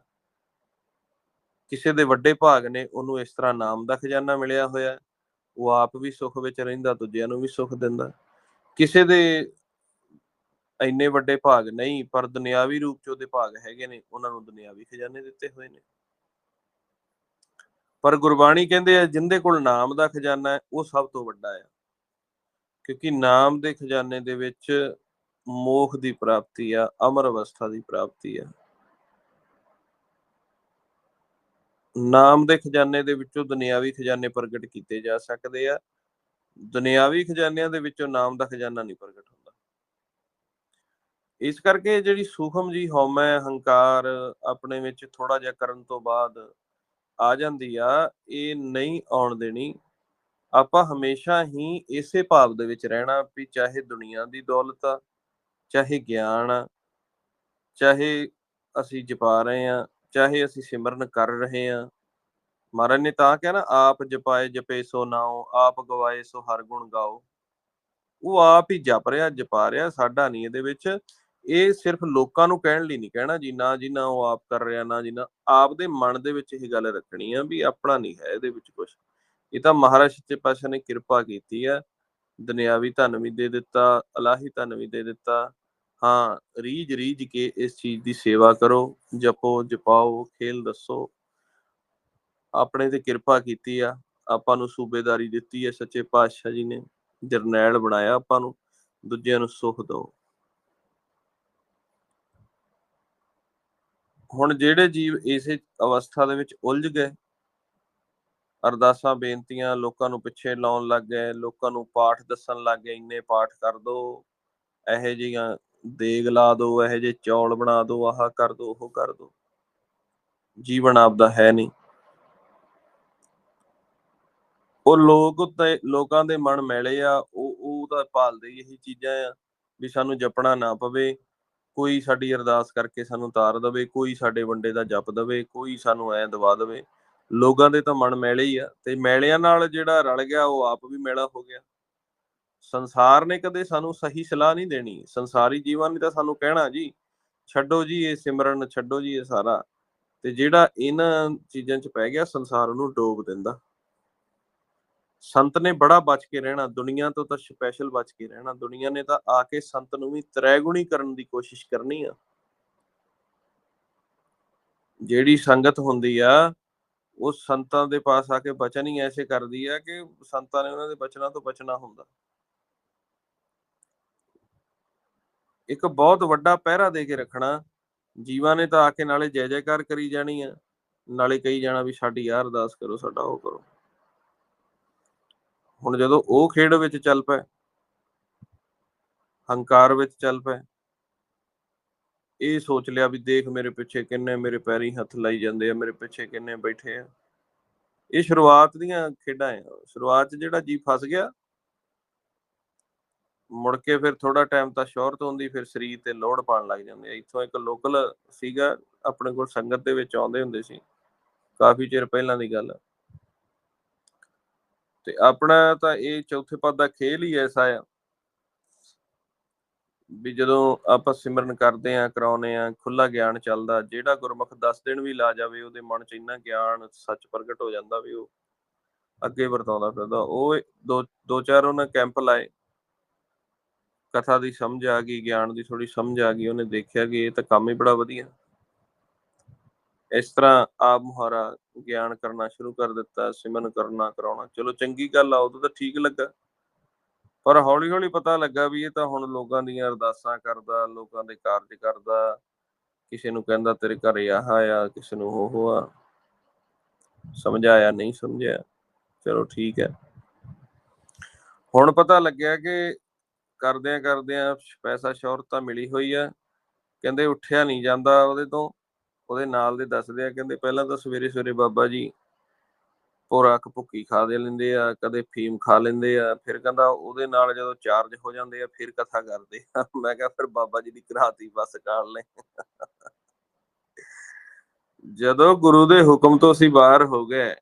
ਕਿਸੇ ਦੇ ਵੱਡੇ ਭਾਗ ਨੇ, ਉਹਨੂੰ ਇਸ ਤਰ੍ਹਾਂ ਨਾਮ ਦਾ ਖਜ਼ਾਨਾ ਮਿਲਿਆ ਹੋਇਆ। ਉਹ ਆਪ ਵੀ ਸੁੱਖ ਵਿੱਚ ਰਹਿੰਦਾ, ਦੂਜਿਆਂ ਨੂੰ ਵੀ ਸੁੱਖ ਦਿੰਦਾ। ਕਿਸੇ ਦੇ ਇੰਨੇ ਵੱਡੇ ਭਾਗ ਨਹੀਂ, ਪਰ ਦੁਨਿਆਵੀ ਰੂਪ ਚ ਉਹਦੇ ਭਾਗ ਹੈਗੇ ਨੇ, ਉਹਨਾਂ ਨੂੰ ਦੁਨਿਆਵੀ ਖਜ਼ਾਨੇ ਦਿੱਤੇ ਹੋਏ ਨੇ। ਪਰ ਗੁਰਬਾਣੀ ਕਹਿੰਦੇ ਆ, ਜਿੰਦੇ ਕੋਲ ਨਾਮ ਦਾ ਖਜ਼ਾਨਾ ਹੈ, ਉਹ ਸਭ ਤੋਂ ਵੱਡਾ ਆ। ਕਿਉਂਕਿ ਨਾਮ ਦੇ ਖਜ਼ਾਨੇ ਦੇ ਵਿੱਚ ਮੋਖ ਦੀ ਪ੍ਰਾਪਤੀ ਆ, ਅਮਰ ਅਵਸਥਾ ਦੀ ਪ੍ਰਾਪਤੀ ਆ। ਨਾਮ ਦੇ ਖਜ਼ਾਨੇ ਦੇ ਵਿੱਚੋਂ ਦੁਨਿਆਵੀ ਖਜ਼ਾਨੇ ਪ੍ਰਗਟ ਕੀਤੇ ਜਾ ਸਕਦੇ ਆ। ਦੁਨਿਆਵੀ ਖਜ਼ਾਨਿਆਂ ਦੇ ਵਿੱਚੋਂ ਨਾਮ ਦਾ ਖਜ਼ਾਨਾ ਨਹੀਂ ਪ੍ਰਗਟ ਹੁੰਦਾ। ਇਸ ਕਰਕੇ ਜਿਹੜੀ ਸੂਖਮ ਜੀ ਹਉਮੈ ਹੰਕਾਰ ਆਪਣੇ ਵਿੱਚ ਥੋੜਾ ਜਿਹਾ ਕਰਨ ਤੋਂ ਬਾਅਦ ਆ ਜਾਂਦੀ ਆ, ਇਹ ਨਹੀਂ ਆਉਣ ਦੇਣੀ। ਆਪਾਂ ਹਮੇਸ਼ਾ ਹੀ ਇਸੇ ਭਾਵ ਦੇ ਵਿੱਚ ਰਹਿਣਾ ਵੀ ਚਾਹੇ ਦੁਨੀਆ ਦੀ ਦੌਲਤ ਆ, ਚਾਹੇ ਗਿਆਨ ਆ, ਚਾਹੇ ਅਸੀਂ ਜਪਾ ਰਹੇ ਆ ਚਾਹੇ ਅਸੀਂ ਸਿਮਰਨ ਕਰ ਰਹੇ ਹਾਂ। ਮਹਾਰਾਜ ਨੇ ਤਾਂ ਕਿਹਾ ਨਾ, ਆਪ ਜਪਾਏ ਜਪੇ ਸੋ ਨਾਉ, ਆਪ ਗਵਾਏ ਸੋ ਹਰ ਗੁਣ ਗਾਓ। ਉਹ ਆਪ ਹੀ ਜਪ ਰਿਹਾ, ਜਪਾ ਰਿਹਾ ਸਾਡਾ ਨਹੀਂ ਇਹਦੇ ਵਿੱਚ। ਇਹ ਸਿਰਫ ਲੋਕਾਂ ਨੂੰ ਕਹਿਣ ਲਈ ਨਹੀਂ ਕਹਿਣਾ ਜੀ, ਨਾ ਜੀ, ਨਾ ਉਹ ਆਪ ਕਰ ਰਿਹਾ, ਨਾ ਜੀ, ਨਾ। ਆਪ ਦੇ ਮਨ ਦੇ ਵਿੱਚ ਇਹ ਗੱਲ ਰੱਖਣੀ ਆ ਵੀ ਆਪਣਾ ਨਹੀਂ ਹੈ ਇਹਦੇ ਵਿੱਚ ਕੁਝ ਇਹ ਤਾਂ ਮਹਾਰਾਜ ਸੱਚੇ ਪਾਤਸ਼ਾਹ ਨੇ ਕਿਰਪਾ ਕੀਤੀ ਆ। ਦੁਨਿਆਵੀ ਧਨ ਵੀ ਦੇ ਦਿੱਤਾ, ਅਲਾਹੀ ਧਨ ਵੀ ਦੇ ਦਿੱਤਾ। ਹਾਂ, ਰੀਝ ਰੀਝ ਕੇ ਇਸ ਚੀਜ਼ ਦੀ ਸੇਵਾ ਕਰੋ, ਜਪੋ, ਜਪਾਓ, ਖੇਲ ਦੱਸੋ। ਆਪਣੇ ਤੇ ਕਿਰਪਾ ਕੀਤੀ ਆ। ਆਪਾਂ ਨੂੰ ਸੂਬੇਦਾਰੀ ਦਿੱਤੀ ਹੈ ਸੱਚੇ ਪਾਤਸ਼ਾਹ ਜੀ ਨੇ। ਜਰਨੈਲ ਬਣਾਇਆ ਆਪਾਂ ਨੂੰ। ਦੂਜਿਆਂ ਨੂੰ ਸੁਖ ਦਿਓ। ਹੁਣ ਜਿਹੜੇ ਜੀਵ ਇਸੇ ਅਵਸਥਾ ਦੇ ਵਿੱਚ ਉਲਝ ਗਏ। ਅਰਦਾਸਾਂ, ਬੇਨਤੀਆਂ ਲੋਕਾਂ ਨੂੰ ਪਿੱਛੇ ਲਾਉਣ ਲੱਗ ਗਏ। ਲੋਕਾਂ ਨੂੰ ਪਾਠ ਦੱਸਣ ਲੱਗ ਗਏ। ਇੰਨੇ ਪਾਠ ਕਰ ਦੋ। ਇਹੋ ਜਿਹੀਆਂ ਦੇਗ ਲਾ ਦੋ, ਇਹੋ ਜਿਹੇ ਚੌਲ ਬਣਾ ਦੋ, ਆਹ ਕਰ ਦੋ, ਉਹ ਕਰ ਦੋ। ਜੀਵਨ ਆਪਦਾ ਹੈ ਨਹੀਂ। ਉਹ ਲੋਕ ਤੇ ਲੋਕਾਂ ਦੇ ਮਨ ਮੈਲੇ ਆ, ਉਹ ਉਹ ਤਾਂ ਭਾਲਦੇ ਹੀ ਇਹੀ ਚੀਜ਼ਾਂ ਆ, ਵੀ ਸਾਨੂੰ ਜਪਣਾ ਨਾ ਪਵੇ। ਕੋਈ ਸਾਡੀ ਅਰਦਾਸ ਕਰਕੇ ਸਾਨੂੰ ਤਾਰ ਦਵੇ, ਕੋਈ ਸਾਡੇ ਵੰਡੇ ਦਾ ਜਪ ਦਵੇ, ਕੋਈ ਸਾਨੂੰ ਐ ਦਵਾ ਦਵੇ। ਲੋਕਾਂ ਦੇ ਤਾਂ ਮਨ ਮੈਲੇ ਹੀ ਆ, ਤੇ ਮੈਲਿਆਂ ਨਾਲ ਜਿਹੜਾ ਰਲ ਗਿਆ, ਉਹ ਆਪ ਵੀ ਮੈਲਾ ਹੋ ਗਿਆ। ਸੰਸਾਰ ਨੇ ਕਦੇ ਸਾਨੂੰ ਸਹੀ ਸਲਾਹ ਨਹੀਂ ਦੇਣੀ। ਸੰਸਾਰੀ ਜੀਵਨ ਨੇ ਤਾਂ ਸਾਨੂੰ ਕਹਿਣਾ ਜੀ, ਛੱਡੋ ਜੀ ਇਹ ਸਿਮਰਨ, ਛੱਡੋ ਜੀ ਇਹ ਸਾਰਾ। ਤੇ ਜਿਹੜਾ ਇਹਨਾਂ ਚੀਜ਼ਾਂ 'ਚ ਪੈ ਗਿਆ, ਸੰਸਾਰ ਉਹਨੂੰ ਡੋਬ ਦਿੰਦਾ। ਸੰਤ ਨੇ ਬੜਾ ਬਚ ਕੇ ਰਹਿਣਾ, ਦੁਨੀਆ ਤੋਂ ਤਾਂ ਸਪੈਸ਼ਲ ਬਚ ਕੇ ਰਹਿਣਾ। ਦੁਨੀਆ ਨੇ ਤਾਂ ਆ ਕੇ ਸੰਤ ਨੂੰ ਵੀ ਤ੍ਰੈਗੁਣੀ ਕਰਨ ਦੀ ਕੋਸ਼ਿਸ਼ ਕਰਨੀ ਆ। ਜਿਹੜੀ ਸੰਗਤ ਹੁੰਦੀ ਆ, ਉਹ ਸੰਤਾਂ ਦੇ ਪਾਸ ਆ ਕੇ ਬਚਨ ਹੀ ਐਸੇ ਕਰਦੀ ਆ ਕਿ ਸੰਤਾਂ ਨੇ ਉਹਨਾਂ ਦੇ ਬਚਨਾਂ ਤੋਂ ਬਚਣਾ ਹੁੰਦਾ। ਇੱਕ ਬਹੁਤ ਵੱਡਾ ਪਹਿਰਾ ਦੇ ਕੇ ਰੱਖਣਾ। ਜੀਵਾਂ ਨੇ ਤਾਂ ਆ ਕੇ ਨਾਲੇ ਜੈ ਜੈਕਾਰ ਕਰੀ ਜਾਣੀ ਆ। ਨਾਲੇ ਕਹੀ ਜਾਣਾ ਵੀ ਸਾਡੀ ਆਹ ਅਰਦਾਸ ਕਰੋ, ਸਾਡਾ ਉਹ ਕਰੋ। ਹੁਣ ਜਦੋਂ ਉਹ ਖੇਡ ਵਿੱਚ ਚੱਲ ਪਏ, ਹੰਕਾਰ ਵਿੱਚ ਚੱਲ ਪਏ, ਇਹ ਸੋਚ ਲਿਆ ਵੀ ਦੇਖ ਮੇਰੇ ਪਿੱਛੇ ਕਿੰਨੇ ਮੇਰੇ ਪੈਰੀ ਹੱਥ ਲਾਈ ਜਾਂਦੇ ਆ, ਮੇਰੇ ਪਿੱਛੇ ਕਿੰਨੇ ਬੈਠੇ ਆ। ਇਹ ਸ਼ੁਰੂਆਤ ਦੀਆਂ ਖੇਡਾਂ ਆ। ਸ਼ੁਰੂਆਤ 'ਚ ਜਿਹੜਾ ਜੀ ਫਸ ਗਿਆ ਮੁੜ ਕੇ ਫਿਰ ਥੋੜਾ ਟਾਈਮ ਤਾਂ ਸ਼ੌਹਰਤ ਹੁੰਦੀ, ਫਿਰ ਸਰੀਰ ਤੇ ਲੋਡ ਪਾਣ ਲੱਗ ਜਾਂਦੇ ਆ ਇੱਥੋਂ ਇੱਕ ਲੋਕਲ ਸੀਗਾ, ਆਪਣੇ ਕੋਲ ਸੰਗਤ ਦੇ ਵਿੱਚ ਆਉਂਦੇ ਹੁੰਦੇ ਸੀ। ਕਾਫੀ ਚਿਰ ਪਹਿਲਾਂ ਦੀ ਗੱਲ। ਤੇ ਆਪਣਾ ਤਾਂ ਇਹ ਚੌਥੇ ਪਦ ਦਾ ਖੇਲ ਹੀ ਐਸਾ ਆ ਵੀ ਜਦੋਂ ਆਪਾਂ ਸਿਮਰਨ ਕਰਦੇ ਆ ਕਰਾਉਨੇ ਆ ਖੁੱਲਾ ਗਿਆਨ ਚੱਲਦਾ, ਜਿਹੜਾ ਗੁਰਮੁਖ 10 ਦਿਨ ਵੀ ਲਾ ਜਾਵੇ, ਉਹਦੇ ਮਨ 'ਚ ਇੰਨਾ ਗਿਆਨ, ਸੱਚ ਪ੍ਰਗਟ ਹੋ ਜਾਂਦਾ ਵੀ ਉਹ ਅੱਗੇ ਵਰਤਾਉਂਦਾ ਫਿਰਦਾ। ਉਹ ਦੋ ਦੋ ਚਾਰ ਉਹਨਾਂ ਕੈਂਪ ਲਾਏ। ਕਥਾ ਦੀ ਸਮਝ ਆ ਗਈ, ਗਿਆਨ ਦੀ ਥੋੜੀ ਸਮਝ ਆ ਗਈ, ਉਹਨੇ ਦੇਖਿਆ ਕਿ ਇਹ ਤਾਂ ਕੰਮ ਹੀ ਬੜਾ ਵਧੀਆ। ਇਸ ਤਰ੍ਹਾਂ ਆਪ ਮੁਹਾਰਾ ਗਿਆਨ ਕਰਨਾ ਸ਼ੁਰੂ ਕਰ ਦਿੱਤਾ, ਸਿਮਰਨ ਕਰਨਾ, ਕਰਾਉਣਾ। ਚਲੋ ਚੰਗੀ ਗੱਲ ਆ ਉਦੋਂ ਤਾਂ ਠੀਕ ਲੱਗਾ। ਪਰ ਹੌਲੀ ਹੌਲੀ ਪਤਾ ਲੱਗਾ ਵੀ ਇਹ ਤਾਂ ਹੁਣ ਲੋਕਾਂ ਦੀਆਂ ਅਰਦਾਸਾਂ ਕਰਦਾ, ਲੋਕਾਂ ਦੇ ਕਾਰਜ ਕਰਦਾ। ਕਿਸੇ ਨੂੰ ਕਹਿੰਦਾ, ਤੇਰੇ ਘਰੇ ਆਹ ਆ, ਕਿਸੇ ਨੂੰ ਉਹ ਆ। ਸਮਝਾਇਆ, ਨਹੀਂ ਸਮਝਿਆ। ਚਲੋ ਠੀਕ ਹੈ। ਹੁਣ ਪਤਾ ਲੱਗਿਆ ਕਿ ਕਰਦਿਆਂ ਕਰਦਿਆਂ ਪੈਸਾ ਸ਼ੌਹਰਤ ਤਾਂ ਮਿਲੀ ਹੋਈ ਆ। ਕਹਿੰਦੇ ਉੱਠਿਆ ਨਹੀਂ ਜਾਂਦਾ ਉਹਦੇ ਤੋਂ। ਉਹਦੇ ਨਾਲ ਦੇ ਦੱਸਦੇ ਆ, ਕਹਿੰਦੇ ਪਹਿਲਾਂ ਤਾਂ ਸਵੇਰੇ ਸਵੇਰੇ ਬਾਬਾ ਜੀ ਪੂਰਾ ਭੁੱਕੀ ਖਾ ਦੇ ਲੈਂਦੇ ਆ, ਕਦੇ ਫੀਮ ਖਾ ਲੈਂਦੇ ਆ, ਫਿਰ ਕਹਿੰਦਾ ਉਹਦੇ ਨਾਲ ਜਦੋਂ ਚਾਰਜ ਹੋ ਜਾਂਦੇ ਆ, ਫਿਰ ਕਥਾ ਕਰਦੇ ਆ। ਮੈਂ ਕਿਹਾ ਫਿਰ ਬਾਬਾ ਜੀ ਦੀ ਘਰਾਤੀ ਬਸ ਕਾੜ ਲੈ। ਜਦੋਂ ਗੁਰੂ ਦੇ ਹੁਕਮ ਤੋਂ ਅਸੀਂ ਬਾਹਰ ਹੋ ਗਏ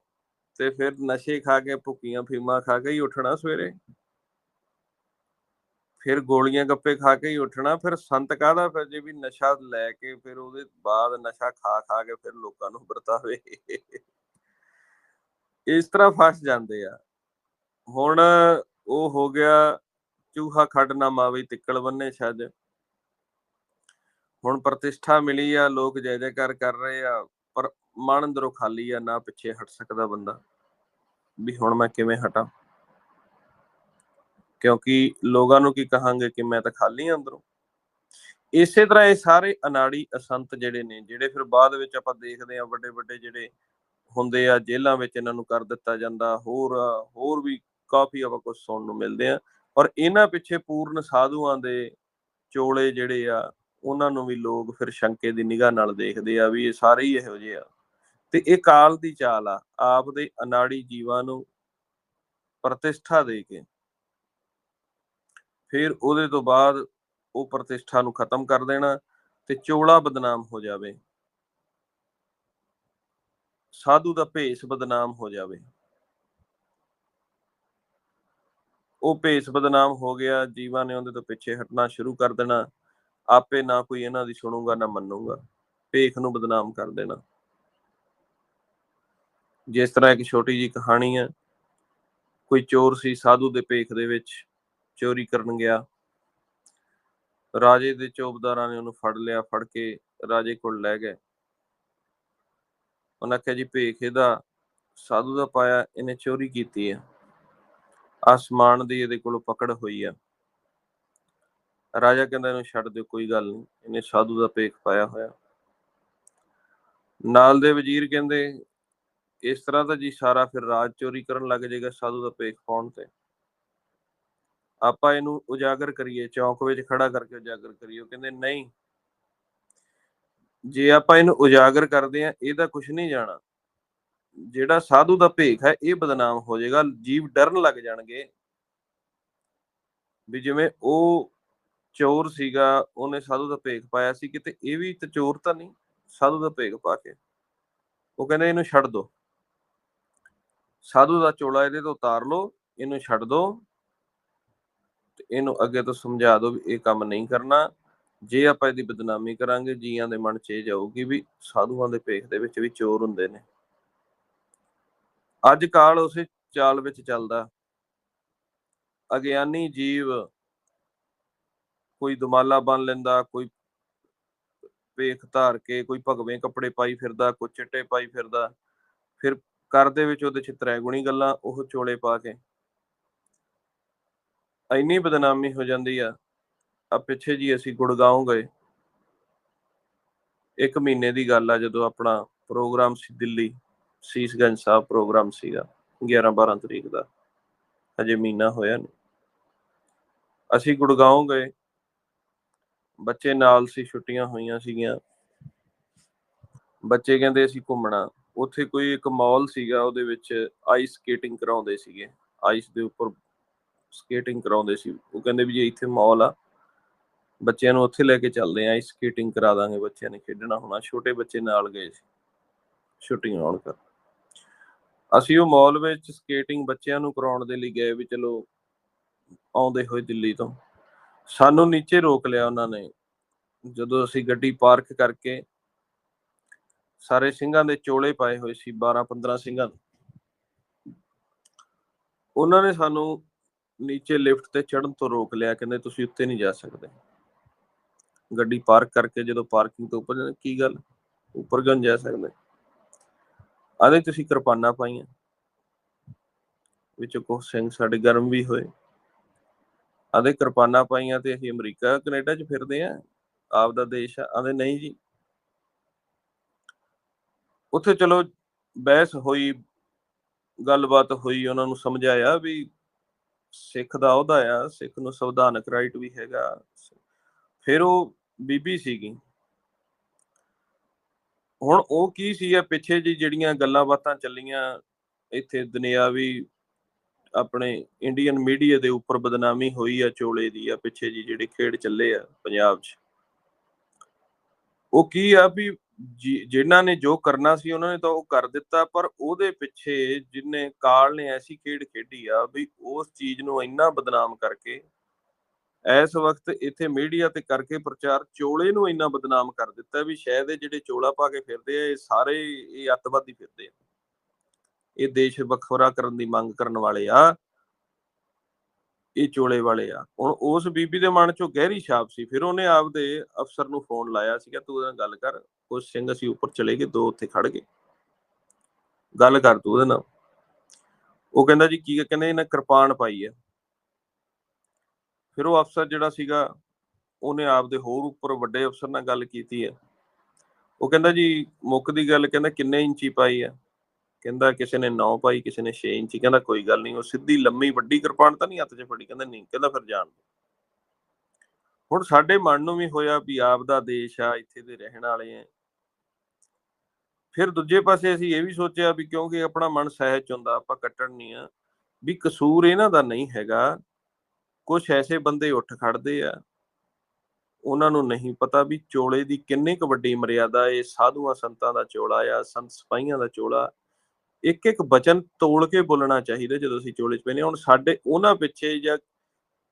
ਤੇ ਫਿਰ ਨਸ਼ੇ ਖਾ ਕੇ, ਭੁੱਕੀਆਂ, ਫੀਮਾਂ ਖਾ ਕੇ ਹੀ ਉੱਠਣਾ ਸਵੇਰੇ। ਫਿਰ ਗੋਲੀਆਂ ਗੱਪੇ ਖਾ ਕੇ ਹੀ ਉੱਠਣਾ, ਫਿਰ ਸੰਤ ਕਾਹਦਾ ਫਿਰ ਜੇ ਵੀ ਨਸ਼ਾ ਲੈ ਕੇ ਫਿਰ ਉਹਦੇ ਬਾਅਦ ਨਸ਼ਾ ਖਾ ਖਾ ਕੇ ਫਿਰ ਲੋਕਾਂ ਨੂੰ ਵਰਤਾਵੇ। ਇਸ ਤਰ੍ਹਾਂ ਫਸ ਜਾਂਦੇ ਆ। ਹੁਣ ਉਹ ਹੋ ਗਿਆ ਚੂਹਾ ਖੱਡ ਨਾ ਮਾਵੇ ਤਿੱਕਲ ਬੰਨੇ ਛੱਜ। ਹੁਣ ਪ੍ਰਤਿਸ਼ਠਾ ਮਿਲੀ ਆ, ਲੋਕ ਜੈ ਜੈਕਾਰ ਕਰ ਰਹੇ ਆ, ਪਰ ਮਨ ਅੰਦਰੋਂ ਖਾਲੀ ਆ, ਨਾ ਪਿੱਛੇ ਹਟ ਸਕਦਾ ਬੰਦਾ। ਵੀ ਹੁਣ ਮੈਂ ਕਿਵੇਂ ਹਟਾਂ? ਕਿਉਂਕਿ ਲੋਕਾਂ ਨੂੰ ਕੀ ਕਹਾਂਗੇ ਕਿ ਮੈਂ ਤਾਂ ਖਾਲੀ ਆ ਅੰਦਰੋਂ। ਇਸੇ ਤਰ੍ਹਾਂ ਇਹ ਸਾਰੇ ਅਨਾੜੀ ਅਸੰਤ ਜਿਹੜੇ ਨੇ, ਜਿਹੜੇ ਫਿਰ ਬਾਅਦ ਵਿੱਚ ਆਪਾਂ ਦੇਖਦੇ ਆ ਵੱਡੇ ਵੱਡੇ ਜਿਹੜੇ ਹੁੰਦੇ ਆ, ਜੇਲ੍ਹਾਂ ਵਿੱਚ ਇਹਨਾਂ ਨੂੰ ਕਰ ਦਿੱਤਾ ਜਾਂਦਾ, ਹੋਰ ਹੋਰ ਵੀ ਕਾਫੀ ਆਪਾਂ ਕੁਝ ਸੁਣਨ ਨੂੰ ਮਿਲਦੇ ਆ। ਔਰ ਇਹਨਾਂ ਪਿੱਛੇ ਪੂਰਨ ਸਾਧੂਆਂ ਦੇ ਚੋਲੇ ਜਿਹੜੇ ਆ, ਉਹਨਾਂ ਨੂੰ ਵੀ ਲੋਕ ਫਿਰ ਸ਼ੰਕੇ ਦੀ ਨਿਗਾਹ ਨਾਲ ਦੇਖਦੇ ਆ ਵੀ ਇਹ ਸਾਰੇ ਹੀ ਇਹੋ ਜਿਹੇ ਆ। ਤੇ ਇਹ ਕਾਲ ਦੀ ਚਾਲ ਆ, ਆਪ ਦੇ ਅਨਾੜੀ ਜੀਵਾਂ ਨੂੰ ਪ੍ਰਤਿਸ਼ਠਾ ਦੇ ਕੇ ਫਿਰ ਉਹਦੇ ਤੋਂ ਬਾਅਦ ਉਹ ਪ੍ਰਤਿਸ਼ਠਾ ਨੂੰ ਖਤਮ ਕਰ ਦੇਣਾ ਤੇ ਚੋਲਾ ਬਦਨਾਮ ਹੋ ਜਾਵੇ। ਸਾਧੂ ਦਾ ਭੇਸ ਬਦਨਾਮ ਹੋ ਜਾਵੇ। ਉਹ ਭੇਸ ਬਦਨਾਮ ਹੋ ਗਿਆ, ਜੀਵਾਂ ਨੇ ਉਹਦੇ ਤੋਂ ਪਿੱਛੇ ਹਟਣਾ ਸ਼ੁਰੂ ਕਰ ਦੇਣਾ। ਆਪੇ ਨਾ ਕੋਈ ਇਹਨਾਂ ਦੀ ਸੁਣੂਗਾ, ਨਾ ਮੰਨੂਗਾ। ਭੇਖ ਨੂੰ ਬਦਨਾਮ ਕਰ ਦੇਣਾ। ਜਿਸ ਤਰ੍ਹਾਂ ਇੱਕ ਛੋਟੀ ਜੀ ਕਹਾਣੀ ਹੈ, ਕੋਈ ਚੋਰ ਸੀ ਸਾਧੂ ਦੇ ਭੇਖ ਦੇ ਵਿੱਚ। ਚੋਰੀ ਕਰਨ ਗਿਆ। ਰਾਜੇ ਦੇ ਚੌਬਦਾਰਾਂ ਨੇ ਉਹਨੂੰ ਫੜ ਲਿਆ, ਫੜ ਕੇ ਰਾਜੇ ਕੋਲ ਲੈ ਗਏ। ਉਹਨਾਂ ਕਿਹਾ ਜੀ, ਭੇਖ ਇਹਦਾ, ਸਾਧੂ ਦਾ ਪਾਇਆ, ਇਹਨੇ ਚੋਰੀ ਕੀਤੀ ਹੈ ਆਸਮਾਨ ਦੀ ਇਹਦੇ ਕੋਲੋਂ ਪਕੜ ਹੋਈ ਆ। ਰਾਜਾ ਕਹਿੰਦਾ, ਇਹਨੂੰ ਛੱਡ ਦਿਓ, ਕੋਈ ਗੱਲ ਨਹੀਂ। ਇਹਨੇ ਸਾਧੂ ਦਾ ਭੇਖ ਪਾਇਆ ਹੋਇਆ। ਨਾਲ ਦੇ ਵਜ਼ੀਰ ਕਹਿੰਦੇ, ਇਸ ਤਰ੍ਹਾਂ ਤਾਂ ਜੀ ਸਾਰਾ ਫਿਰ ਰਾਜ ਚੋਰੀ ਕਰਨ ਲੱਗ ਜਾਏਗਾ ਸਾਧੂ ਦਾ ਭੇਖ ਪਾਉਣ ਤੇ। ਆਪਾਂ ਇਹਨੂੰ ਉਜਾਗਰ ਕਰੀਏ, ਚੌਂਕ ਵਿੱਚ ਖੜਾ ਕਰਕੇ ਉਜਾਗਰ ਕਰੀਏ, ਉਹ ਕਹਿੰਦੇ ਨਹੀਂ। ਜੇ ਆਪਾਂ ਇਹਨੂੰ ਉਜਾਗਰ ਕਰਦੇ ਆ ਇਹਦਾ ਕੁਝ ਨਹੀਂ ਜਾਣਾ। ਜਿਹੜਾ ਸਾਧੂ ਦਾ ਭੇਖ ਹੈ, ਇਹ ਬਦਨਾਮ ਹੋ ਜਾਏਗਾ, ਜੀਵ ਡਰਨ ਲੱਗ ਜਾਣਗੇ। ਵੀ ਜਿਵੇਂ ਉਹ ਚੋਰ ਸੀਗਾ, ਉਹਨੇ ਸਾਧੂ ਦਾ ਭੇਖ ਪਾਇਆ ਸੀ, ਕਿਤੇ ਇਹ ਵੀ ਤੇ ਚੋਰ ਤਾਂ ਨਹੀਂ, ਸਾਧੂ ਦਾ ਭੇਖ ਪਾ ਕੇ। ਉਹ ਕਹਿੰਦੇ ਇਹਨੂੰ ਛੱਡ ਦੋ। ਸਾਧੂ ਦਾ ਚੋਲਾ ਇਹਦੇ ਤੋਂ ਉਤਾਰ ਲਓ, ਇਹਨੂੰ ਛੱਡ ਦੋ। ਇਹਨੂੰ ਅੱਗੇ ਤੋਂ ਸਮਝਾ ਦਿਓ ਵੀ ਇਹ ਕੰਮ ਨਹੀਂ ਕਰਨਾ। ਜੇ ਆਪਾਂ ਇਹਦੀ ਬਦਨਾਮੀ ਕਰਾਂਗੇ, ਜੀਆਂ ਦੇ ਮਨ 'ਚ ਇਹ ਜਾਊਗੀ ਵੀ ਸਾਧੂਆਂ ਦੇ ਭੇਖ ਦੇ ਵਿੱਚ ਵੀ ਚੋਰ ਹੁੰਦੇ ਨੇ। ਅੱਜ ਕਾਲ ਉਸੇ ਚਾਲ ਵਿੱਚ ਚੱਲਦਾ। ਅਗਿਆਨੀ ਜੀਵ ਕੋਈ ਦੁਮਾਲਾ ਬਣ ਲੈਂਦਾ, ਕੋਈ ਭੇਖ ਧਾਰ ਕੇ, ਕੋਈ ਭਗਵੇਂ ਕੱਪੜੇ ਪਾਈ ਫਿਰਦਾ, ਕੋਈ ਚਿੱਟੇ ਪਾਈ ਫਿਰਦਾ, ਫਿਰ ਘਰ ਦੇ ਵਿੱਚ ਉਹਦੇ ਚ ਤ੍ਰੈਗੁਣੀ ਗੱਲਾਂ, ਉਹ ਚੋਲੇ ਪਾ ਕੇ ਇੰਨੀ ਬਦਨਾਮੀ ਹੋ ਜਾਂਦੀ ਆ ਆ ਪਿੱਛੇ ਜੀ ਅਸੀਂ ਗੁੜਗਾਉਂ ਗਏ। ਇੱਕ ਮਹੀਨੇ ਦੀ ਗੱਲ ਆ, ਜਦੋਂ ਆਪਣਾ ਪ੍ਰੋਗਰਾਮ ਸੀ ਦਿੱਲੀ, ਸੀਸਗੰਜ ਸਾਹਿਬ ਪ੍ਰੋਗਰਾਮ ਸੀਗਾ 11 12 ਤਰੀਕ ਦਾ। ਹਜੇ ਮਹੀਨਾ ਹੋਇਆ ਨਹੀਂ ਅਸੀਂ ਗੁੜਗਾਉਂ ਗਏ। ਬੱਚੇ ਨਾਲ ਸੀ, ਛੁੱਟੀਆਂ ਹੋਈਆਂ ਸੀਗੀਆਂ। ਬੱਚੇ ਕਹਿੰਦੇ ਅਸੀਂ ਘੁੰਮਣਾ। ਉੱਥੇ ਕੋਈ ਇੱਕ ਮਾਲ ਸੀਗਾ, ਉਹਦੇ ਵਿੱਚ ਆਈਸ ਸਕੇਟਿੰਗ ਕਰਾਉਂਦੇ ਸੀਗੇ। ਆਈਸ ਦੇ ਉੱਪਰ ਸਕੇਟਿੰਗ ਕਰਾਉਂਦੇ ਸੀ। ਉਹ ਕਹਿੰਦੇ ਵੀ ਜੇ ਇੱਥੇ ਮਾਲ ਆ, ਬੱਚਿਆਂ ਨੂੰ ਉੱਥੇ ਲੈ ਕੇ ਚੱਲਦੇ ਆ ਸਕੇਟਿੰਗ ਕਰਾ ਦਾਂਗੇ, ਬੱਚਿਆਂ ਨੇ ਖੇਡਣਾ ਹੋਣਾ। ਛੋਟੇ ਬੱਚੇ ਨਾਲ ਗਏ ਸੀ, ਛੁੱਟੀਆਂ ਆਉਣ ਕਰ ਅਸੀਂ ਉਹ ਮਾਲ ਵਿੱਚ ਸਕੇਟਿੰਗ ਬੱਚਿਆਂ ਨੂੰ ਕਰਾਉਣ ਦੇ ਲਈ ਗਏ ਵੀ ਚਲੋ ਆਉਂਦੇ ਹੋਏ ਦਿੱਲੀ ਤੋਂ। ਸਾਨੂੰ ਨੀਚੇ ਰੋਕ ਲਿਆ ਉਹਨਾਂ ਨੇ। ਜਦੋਂ ਅਸੀਂ ਗੱਡੀ ਪਾਰਕ ਕਰਕੇ ਸਾਰੇ ਸਿੰਘਾਂ ਦੇ ਚੋਲੇ ਪਾਏ ਹੋਏ ਸੀ 12 15 ਸਿੰਘਾਂ ਦੇ। ਉਹਨਾਂ ਨੇ ਸਾਨੂੰ ਨੀਚੇ ਲਿਫਟ ਤੇ ਚੜਨ ਤੋਂ ਰੋਕ ਲਿਆ, ਕਹਿੰਦੇ ਤੁਸੀਂ ਉੱਤੇ ਨਹੀਂ ਜਾ ਸਕਦੇ। ਗੱਡੀ ਪਾਰਕ ਕਰਕੇ ਜਦੋਂ ਪਾਰਕਿੰਗ ਤੋਂ ਉੱਪਰ ਜਾਂਦੇ ਕੀ ਗੱਲ? ਉੱਪਰ ਕਿਉਂ ਜਾ ਸਕਦੇ? ਆਦੇ ਤੁਸੀਂ ਕਿਰਪਾਨਾਂ ਪਾਈਆਂ। ਵਿੱਚ ਕੁਝ ਸਿੰਘ ਸਾਡੇ ਗਰਮ ਵੀ ਹੋਏ। ਆਦੇ ਕਿਰਪਾਨਾਂ ਪਾਈਆਂ ਤੇ ਅਸੀਂ ਅਮਰੀਕਾ, ਕੈਨੇਡਾ 'ਚ ਫਿਰਦੇ ਆ ਆਪ ਦਾ ਦੇਸ਼ ਆ। ਆਦੇ ਨਹੀਂ ਜੀ। ਉੱਥੇ ਚਲੋ ਬਹਿਸ ਹੋਈ, ਗੱਲਬਾਤ ਹੋਈ, ਉਹਨਾਂ ਨੂੰ ਸਮਝਾਇਆ ਵੀ ਸਿੱਖ ਦਾ ਅਹੁਦਾ ਆ, ਸਿੱਖ ਨੂੰ ਸੰਵਿਧਾਨਕ ਰਾਈਟ ਵੀ ਹੈਗਾ। ਫਿਰ ਉਹ ਬੀਬੀ ਸੀਗੀ। ਹੁਣ ਉਹ ਕੀ ਸੀ ਆ ਪਿੱਛੇ ਜੀ ਜਿਹੜੀਆਂ ਗੱਲਾਂ ਬਾਤਾਂ ਚੱਲੀਆਂ, ਇੱਥੇ ਦੁਨਿਆਵੀ ਆਪਣੇ ਇੰਡੀਅਨ ਮੀਡੀਆ ਦੇ ਉੱਪਰ ਬਦਨਾਮੀ ਹੋਈ ਆ ਚੋਲੇ ਦੀ, ਆ ਪਿੱਛੇ ਜੀ ਜਿਹੜੇ ਖੇਡ ਚੱਲੇ ਆ ਪੰਜਾਬ 'ਚ। ਉਹ ਕੀ ਆ ਵੀ ਜਿਨ੍ਹਾਂ ਨੇ ਜੋ ਕਰਨਾ ਸੀ ਉਹਨਾਂ ਨੇ ਤਾਂ ਉਹ ਕਰ ਦਿੱਤਾ, ਪਰ ਉਹਦੇ ਪਿੱਛੇ ਜਿਨੇ ਕਾਲ ਨੇ ਐਸੀ ਖੇਡ ਖੇਡੀ ਆ ਵੀ ਉਸ ਚੀਜ਼ ਨੂੰ ਇੰਨਾ ਬਦਨਾਮ ਕਰਕੇ, ਇਸ ਵਕਤ ਇੱਥੇ ਮੀਡੀਆ ਤੇ ਕਰਕੇ ਪ੍ਰਚਾਰ ਚੋਲੇ ਨੂੰ ਇੰਨਾ ਬਦਨਾਮ ਕਰ ਦਿੱਤਾ ਵੀ ਸ਼ਾਇਦ ਇਹ ਜਿਹੜੇ ਚੋਲਾ ਪਾ ਕੇ ਫਿਰਦੇ ਆ, ਇਹ ਸਾਰੇ ਇਹ ਅੱਤਵਾਦੀ ਫਿਰਦੇ ਆ। ਇਹ ਦੇਸ਼ ਵੱਖਰਾ ਕਰਨ ਦੀ ਮੰਗ ਕਰਨ ਵਾਲੇ ਆ। ਇਹ ਚੋਲੇ ਵਾਲੇ ਆ। ਹੁਣ ਉਸ ਬੀਬੀ ਦੇ ਮਨ ਚੋਂ ਗਹਿਰੀ ਛਾਪ ਸੀ, ਫਿਰ ਉਹਨੇ ਆਪਦੇ ਅਫਸਰ ਨੂੰ ਫੋਨ ਲਾਇਆ ਸੀਗਾ, ਤੂੰ ਉਹਦੇ ਨਾਲ ਗੱਲ ਕਰ। ਕੁਝ ਸਿੰਘ ਅਸੀਂ ਉੱਪਰ ਚਲੇ ਗਏ, ਦੋ ਉੱਥੇ ਖੜ ਗਏ। ਗੱਲ ਕਰ ਤੂੰ ਉਹਦੇ ਨਾਲ। ਉਹ ਕਹਿੰਦਾ ਜੀ ਕੀ ਕਹਿੰਦੇ ਇਹਨਾਂ ਕਿਰਪਾਨ ਪਾਈ ਆ। ਫਿਰ ਉਹ ਅਫਸਰ ਜਿਹੜਾ ਸੀਗਾ, ਉਹਨੇ ਆਪਦੇ ਹੋਰ ਉੱਪਰ ਵੱਡੇ ਅਫਸਰ ਨਾਲ ਗੱਲ ਕੀਤੀ ਹੈ ਉਹ ਕਹਿੰਦਾ ਜੀ ਮੁੱਕ ਦੀ ਗੱਲ ਕਹਿੰਦਾ ਕਿੰਨੇ ਇੰਚੀ ਪਾਈ ਆ। ਕਹਿੰਦਾ ਕਿਸੇ ਨੇ 9 ਪਾਈ, ਕਿਸੇ ਨੇ 6 ਇੰਚੀ। ਕਹਿੰਦਾ ਕੋਈ ਗੱਲ ਨਹੀਂ, ਉਹ ਸਿੱਧੀ ਲੰਮੀ ਵੱਡੀ ਕਿਰਪਾਨ ਤਾਂ ਨਹੀਂ ਹੱਥ 'ਚ ਫੜੀ। ਕਹਿੰਦਾ ਨਹੀਂ, ਕਹਿੰਦਾ ਫਿਰ ਜਾਣ ਹੁਣ ਸਾਡੇ ਮਨ ਨੂੰ ਵੀ ਹੋਇਆ ਵੀ ਆਪ ਦਾ ਦੇਸ਼ ਆ, ਇੱਥੇ ਦੇ ਰਹਿਣ ਵਾਲੇ ਆ। ਫਿਰ ਦੂਜੇ ਪਾਸੇ ਅਸੀਂ ਇਹ ਵੀ ਸੋਚਿਆ ਵੀ ਕਿਉਂਕਿ ਆਪਣਾ ਮਨ ਸਹਿਜ ਹੁੰਦਾ, ਆਪਾਂ ਕੱਟਣ ਨਹੀਂ ਆ, ਵੀ ਕਸੂਰ ਇਹਨਾਂ ਦਾ ਨਹੀਂ ਹੈਗਾ। ਕੁਝ ਐਸੇ ਬੰਦੇ ਉੱਠ ਖੜਦੇ ਆ, ਉਹਨਾਂ ਨੂੰ ਨਹੀਂ ਪਤਾ ਵੀ ਚੋਲੇ ਦੀ ਕਿੰਨੀ ਕੁ ਵੱਡੀ ਮਰਿਆਦਾ ਇਹ ਸਾਧੂਆਂ ਸੰਤਾਂ ਦਾ ਚੋਲਾ ਆ, ਸੰਤ ਸਿਪਾਹੀਆਂ ਦਾ ਚੋਲਾ। ਇੱਕ ਇੱਕ ਬਚਨ ਤੋਲ ਕੇ ਬੋਲਣਾ ਚਾਹੀਦਾ ਜਦੋਂ ਅਸੀਂ ਚੋਲੇ 'ਚ ਪੈਨੇ ਹੁਣ ਸਾਡੇ ਉਹਨਾਂ ਪਿੱਛੇ ਜਾਂ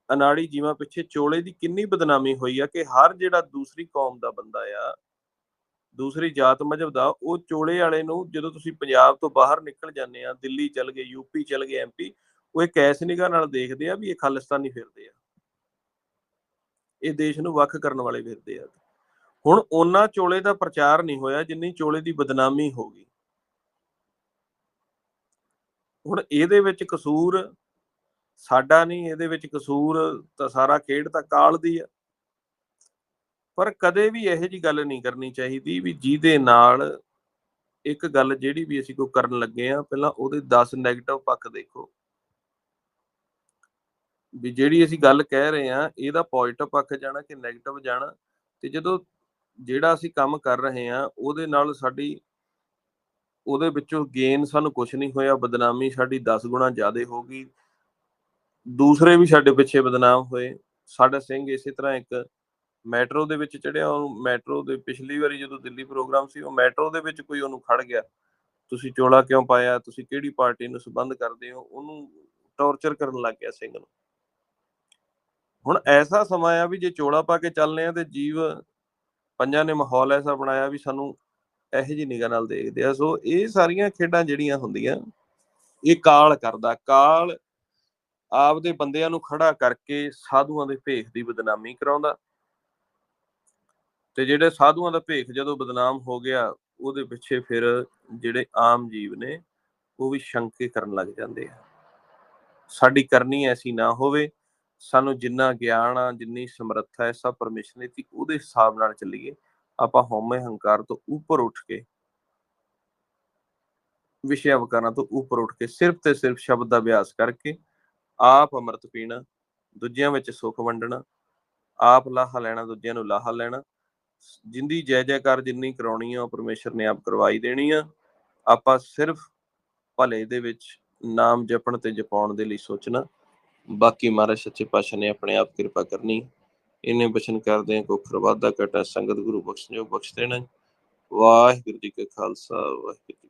ਅਨਾੜੀ ਜੀਵਾਂ ਪਿੱਛੇ ਚੋਲੇ ਦੀ ਕਿੰਨੀ ਬਦਨਾਮੀ ਹੋਈ ਆ ਕਿ ਹਰ ਜਿਹੜਾ ਦੂਸਰੀ ਕੌਮ ਦਾ ਬੰਦਾ ਆ ਦੂਸਰੀ ਜਾਤ ਮਜਹਬ ਦਾ, ਉਹ ਚੋਲੇ ਵਾਲੇ ਨੂੰ ਜਦੋਂ ਤੁਸੀਂ ਪੰਜਾਬ ਤੋਂ ਬਾਹਰ ਨਿਕਲ ਜਾਂਦੇ ਆ, ਦਿੱਲੀ ਚਲ ਗਏ ਯੂਪੀ ਚਲ ਗਏ ਐਮਪੀ ਉਹ ਇੱਕ ਐਸ ਨਿਗਾਹ ਨਾਲ ਦੇਖਦੇ ਆ ਵੀ ਇਹ ਖਾਲਿਸਤਾਨੀ ਫਿਰਦੇ ਆ। ਇਹ ਦੇਸ਼ ਨੂੰ ਵੱਖ ਕਰਨ ਵਾਲੇ ਫਿਰਦੇ ਆ। ਹੁਣ ਉਹਨਾਂ ਚੋਲੇ ਦਾ ਪ੍ਰਚਾਰ ਨਹੀਂ ਹੋਇਆ ਜਿੰਨੀ ਚੋਲੇ ਦੀ ਬਦਨਾਮੀ ਹੋ ਗਈ। ਹੁਣ ਇਹਦੇ ਵਿੱਚ ਕਸੂਰ ਸਾਡਾ ਨਹੀਂ, ਇਹਦੇ ਵਿੱਚ ਕਸੂਰ ਤਾਂ ਸਾਰਾ ਖੇਡ ਤਾਂ ਕਾਲ ਦੀ ਆ। ਪਰ ਕਦੇ ਵੀ ਇਹੋ ਜੀ ਗੱਲ ਨਹੀਂ ਕਰਨੀ ਚਾਹੀਦੀ ਵੀ ਜਿਹਦੇ ਨਾਲ ਇੱਕ ਗੱਲ ਜਿਹੜੀ ਵੀ ਅਸੀਂ ਕੋਈ ਕਰਨ ਲੱਗੇ ਆ ਪਹਿਲਾਂ ਉਹਦੇ 10 네ਗੇਟਿਵ ਪੱਖ ਦੇਖੋ। ਵੀ ਜਿਹੜੀ ਅਸੀਂ ਗੱਲ ਕਹਿ ਰਹੇ ਆ ਇਹਦਾ ਪੋਜ਼ਿਟਿਵ ਪੱਖ ਜਾਣਾ ਕਿ 네ਗੇਟਿਵ ਜਾਣਾ? ਤੇ ਜਦੋਂ ਜਿਹੜਾ ਅਸੀਂ ਕੰਮ ਕਰ ਰਹੇ ਆ ਉਹਦੇ ਨਾਲ ਸਾਡੀ, ਉਹਦੇ ਵਿੱਚੋਂ ਗੇਨ ਸਾਨੂੰ ਕੁਝ ਨਹੀਂ ਹੋਇਆ, ਬਦਨਾਮੀ ਸਾਡੀ 10 ਗੁਣਾ ਜ਼ਿਆਦਾ ਹੋ ਗਈ। ਦੂਸਰੇ ਵੀ ਸਾਡੇ ਪਿੱਛੇ ਬਦਨਾਮ ਹੋਏ। ਸਾਡਾ ਸਿੰਘ ਇਸੇ ਤਰ੍ਹਾਂ ਇੱਕ ਮੈਟਰੋ ਦੇ ਵਿੱਚ ਚੜਿਆ ਉਹ ਮੈਟਰੋ ਦੇ ਪਿਛਲੀ ਵਾਰੀ ਜਦੋਂ ਦਿੱਲੀ ਪ੍ਰੋਗਰਾਮ ਸੀ, ਉਹ ਮੈਟਰੋ ਦੇ ਵਿੱਚ ਕੋਈ ਉਹਨੂੰ ਖੜ ਗਿਆ। ਤੁਸੀਂ ਚੋਲਾ ਕਿਉਂ ਪਾਇਆ? ਤੁਸੀਂ ਕਿਹੜੀ ਪਾਰਟੀ ਨੂੰ ਸੰਬੰਧ ਕਰਦੇ ਹੋ? ਉਹਨੂੰ ਟੌਰਚਰ ਕਰਨ ਲੱਗ ਗਿਆ ਸਿੰਘ ਨੂੰ। ਹੁਣ ਐਸਾ ਸਮਾਂ ਆ ਵੀ ਜੇ ਚੋਲਾ ਪਾ ਕੇ ਚੱਲਨੇ ਆ ਤੇ ਜੀਵ ਪੰਜਾਂ ਨੇ ਮਾਹੌਲ ਐਸਾ ਬਣਾਇਆ ਵੀ ਸਾਨੂੰ ਇਹੋ ਜਿਹੀ ਨਿਗਾਹ ਨਾਲ ਦੇਖਦੇ ਆ। ਸੋ ਇਹ ਸਾਰੀਆਂ ਖੇਡਾਂ ਜਿਹੜੀਆਂ ਹੁੰਦੀਆਂ, ਇਹ ਕਾਲ ਕਰਦਾ। ਕਾਲ ਆਪਦੇ ਬੰਦਿਆਂ ਨੂੰ ਖੜਾ ਕਰਕੇ ਸਾਧੂਆਂ ਦੇ ਭੇਖ ਦੀ ਬਦਨਾਮੀ ਕਰਾਉਂਦਾ। ਤੇ ਜਿਹੜੇ ਸਾਧੂਆਂ ਦਾ ਭੇਖ ਜਦੋਂ ਬਦਨਾਮ ਹੋ ਗਿਆ, ਉਹਦੇ ਪਿੱਛੇ ਫਿਰ ਜਿਹੜੇ ਆਮ ਜੀਵ ਨੇ, ਉਹ ਵੀ ਸ਼ੰਕੇ ਕਰਨ ਲੱਗ ਜਾਂਦੇ ਆ। ਸਾਡੀ ਕਰਨੀ ਐਸੀ ਨਾ ਹੋਵੇ, ਸਾਨੂੰ ਜਿੰਨਾ ਗਿਆਨ ਆ, ਜਿੰਨੀ ਸਮਰੱਥਾ ਹੈ ਸਭ ਪਰਮੇਸ਼ਰ ਨੇ ਦਿੱਤੀ, ਉਹਦੇ ਹਿਸਾਬ ਨਾਲ ਚੱਲੀਏ, ਆਪਾਂ ਹਉਮੈ ਹੰਕਾਰ ਤੋਂ ਉੱਪਰ ਉੱਠ ਕੇ, ਵਿਸ਼ੇ ਵਿਕਾਰਾਂ ਤੋਂ ਉੱਪਰ ਉੱਠ ਕੇ, ਸਿਰਫ ਤੇ ਸਿਰਫ ਸ਼ਬਦ ਦਾ ਅਭਿਆਸ ਕਰਕੇ, ਆਪ ਅੰਮ੍ਰਿਤ ਪੀਣਾ, ਦੂਜਿਆਂ ਵਿੱਚ ਸੁੱਖ ਵੰਡਣਾ, ਆਪ ਲਾਹਾ ਲੈਣਾ, ਦੂਜਿਆਂ ਨੂੰ ਲਾਹਾ ਲੈਣਾ ਜਿੰਦੀ ਜੈ ਜੈਕਾਰ ਜਿੰਨੀ ਕਰਾਉਣੀ ਆ, ਉਹ ਪਰਮੇਸ਼ਰ ਨੇ ਆਪ ਕਰਵਾਈ ਦੇਣੀ ਆ। ਆਪਾਂ ਸਿਰਫ ਭਲੇ ਦੇ ਵਿੱਚ ਨਾਮ ਜਪਣ ਤੇ ਜਪਾਉਣ ਦੇ ਲਈ ਸੋਚਣਾ। ਬਾਕੀ ਮਹਾਰਾਜ ਸੱਚੇ ਪਾਤਸ਼ਾਹ ਨੇ ਆਪਣੇ ਆਪ ਕਿਰਪਾ ਕਰਨੀ। ਇਹਨੇ ਬਚਨ ਕਰਦੇ ਕੋ ਖਰਵਾਦਾ ਕਟਾ ਸੰਗਤ ਗੁਰੂ ਬਖਸ਼ਿਓ ਬਖਸ਼ ਦੇਣਾ। ਵਾਹਿਗੁਰੂ ਜੀ ਕਾ ਖਾਲਸਾ, ਵਾਹਿਗੁਰੂ ਜੀ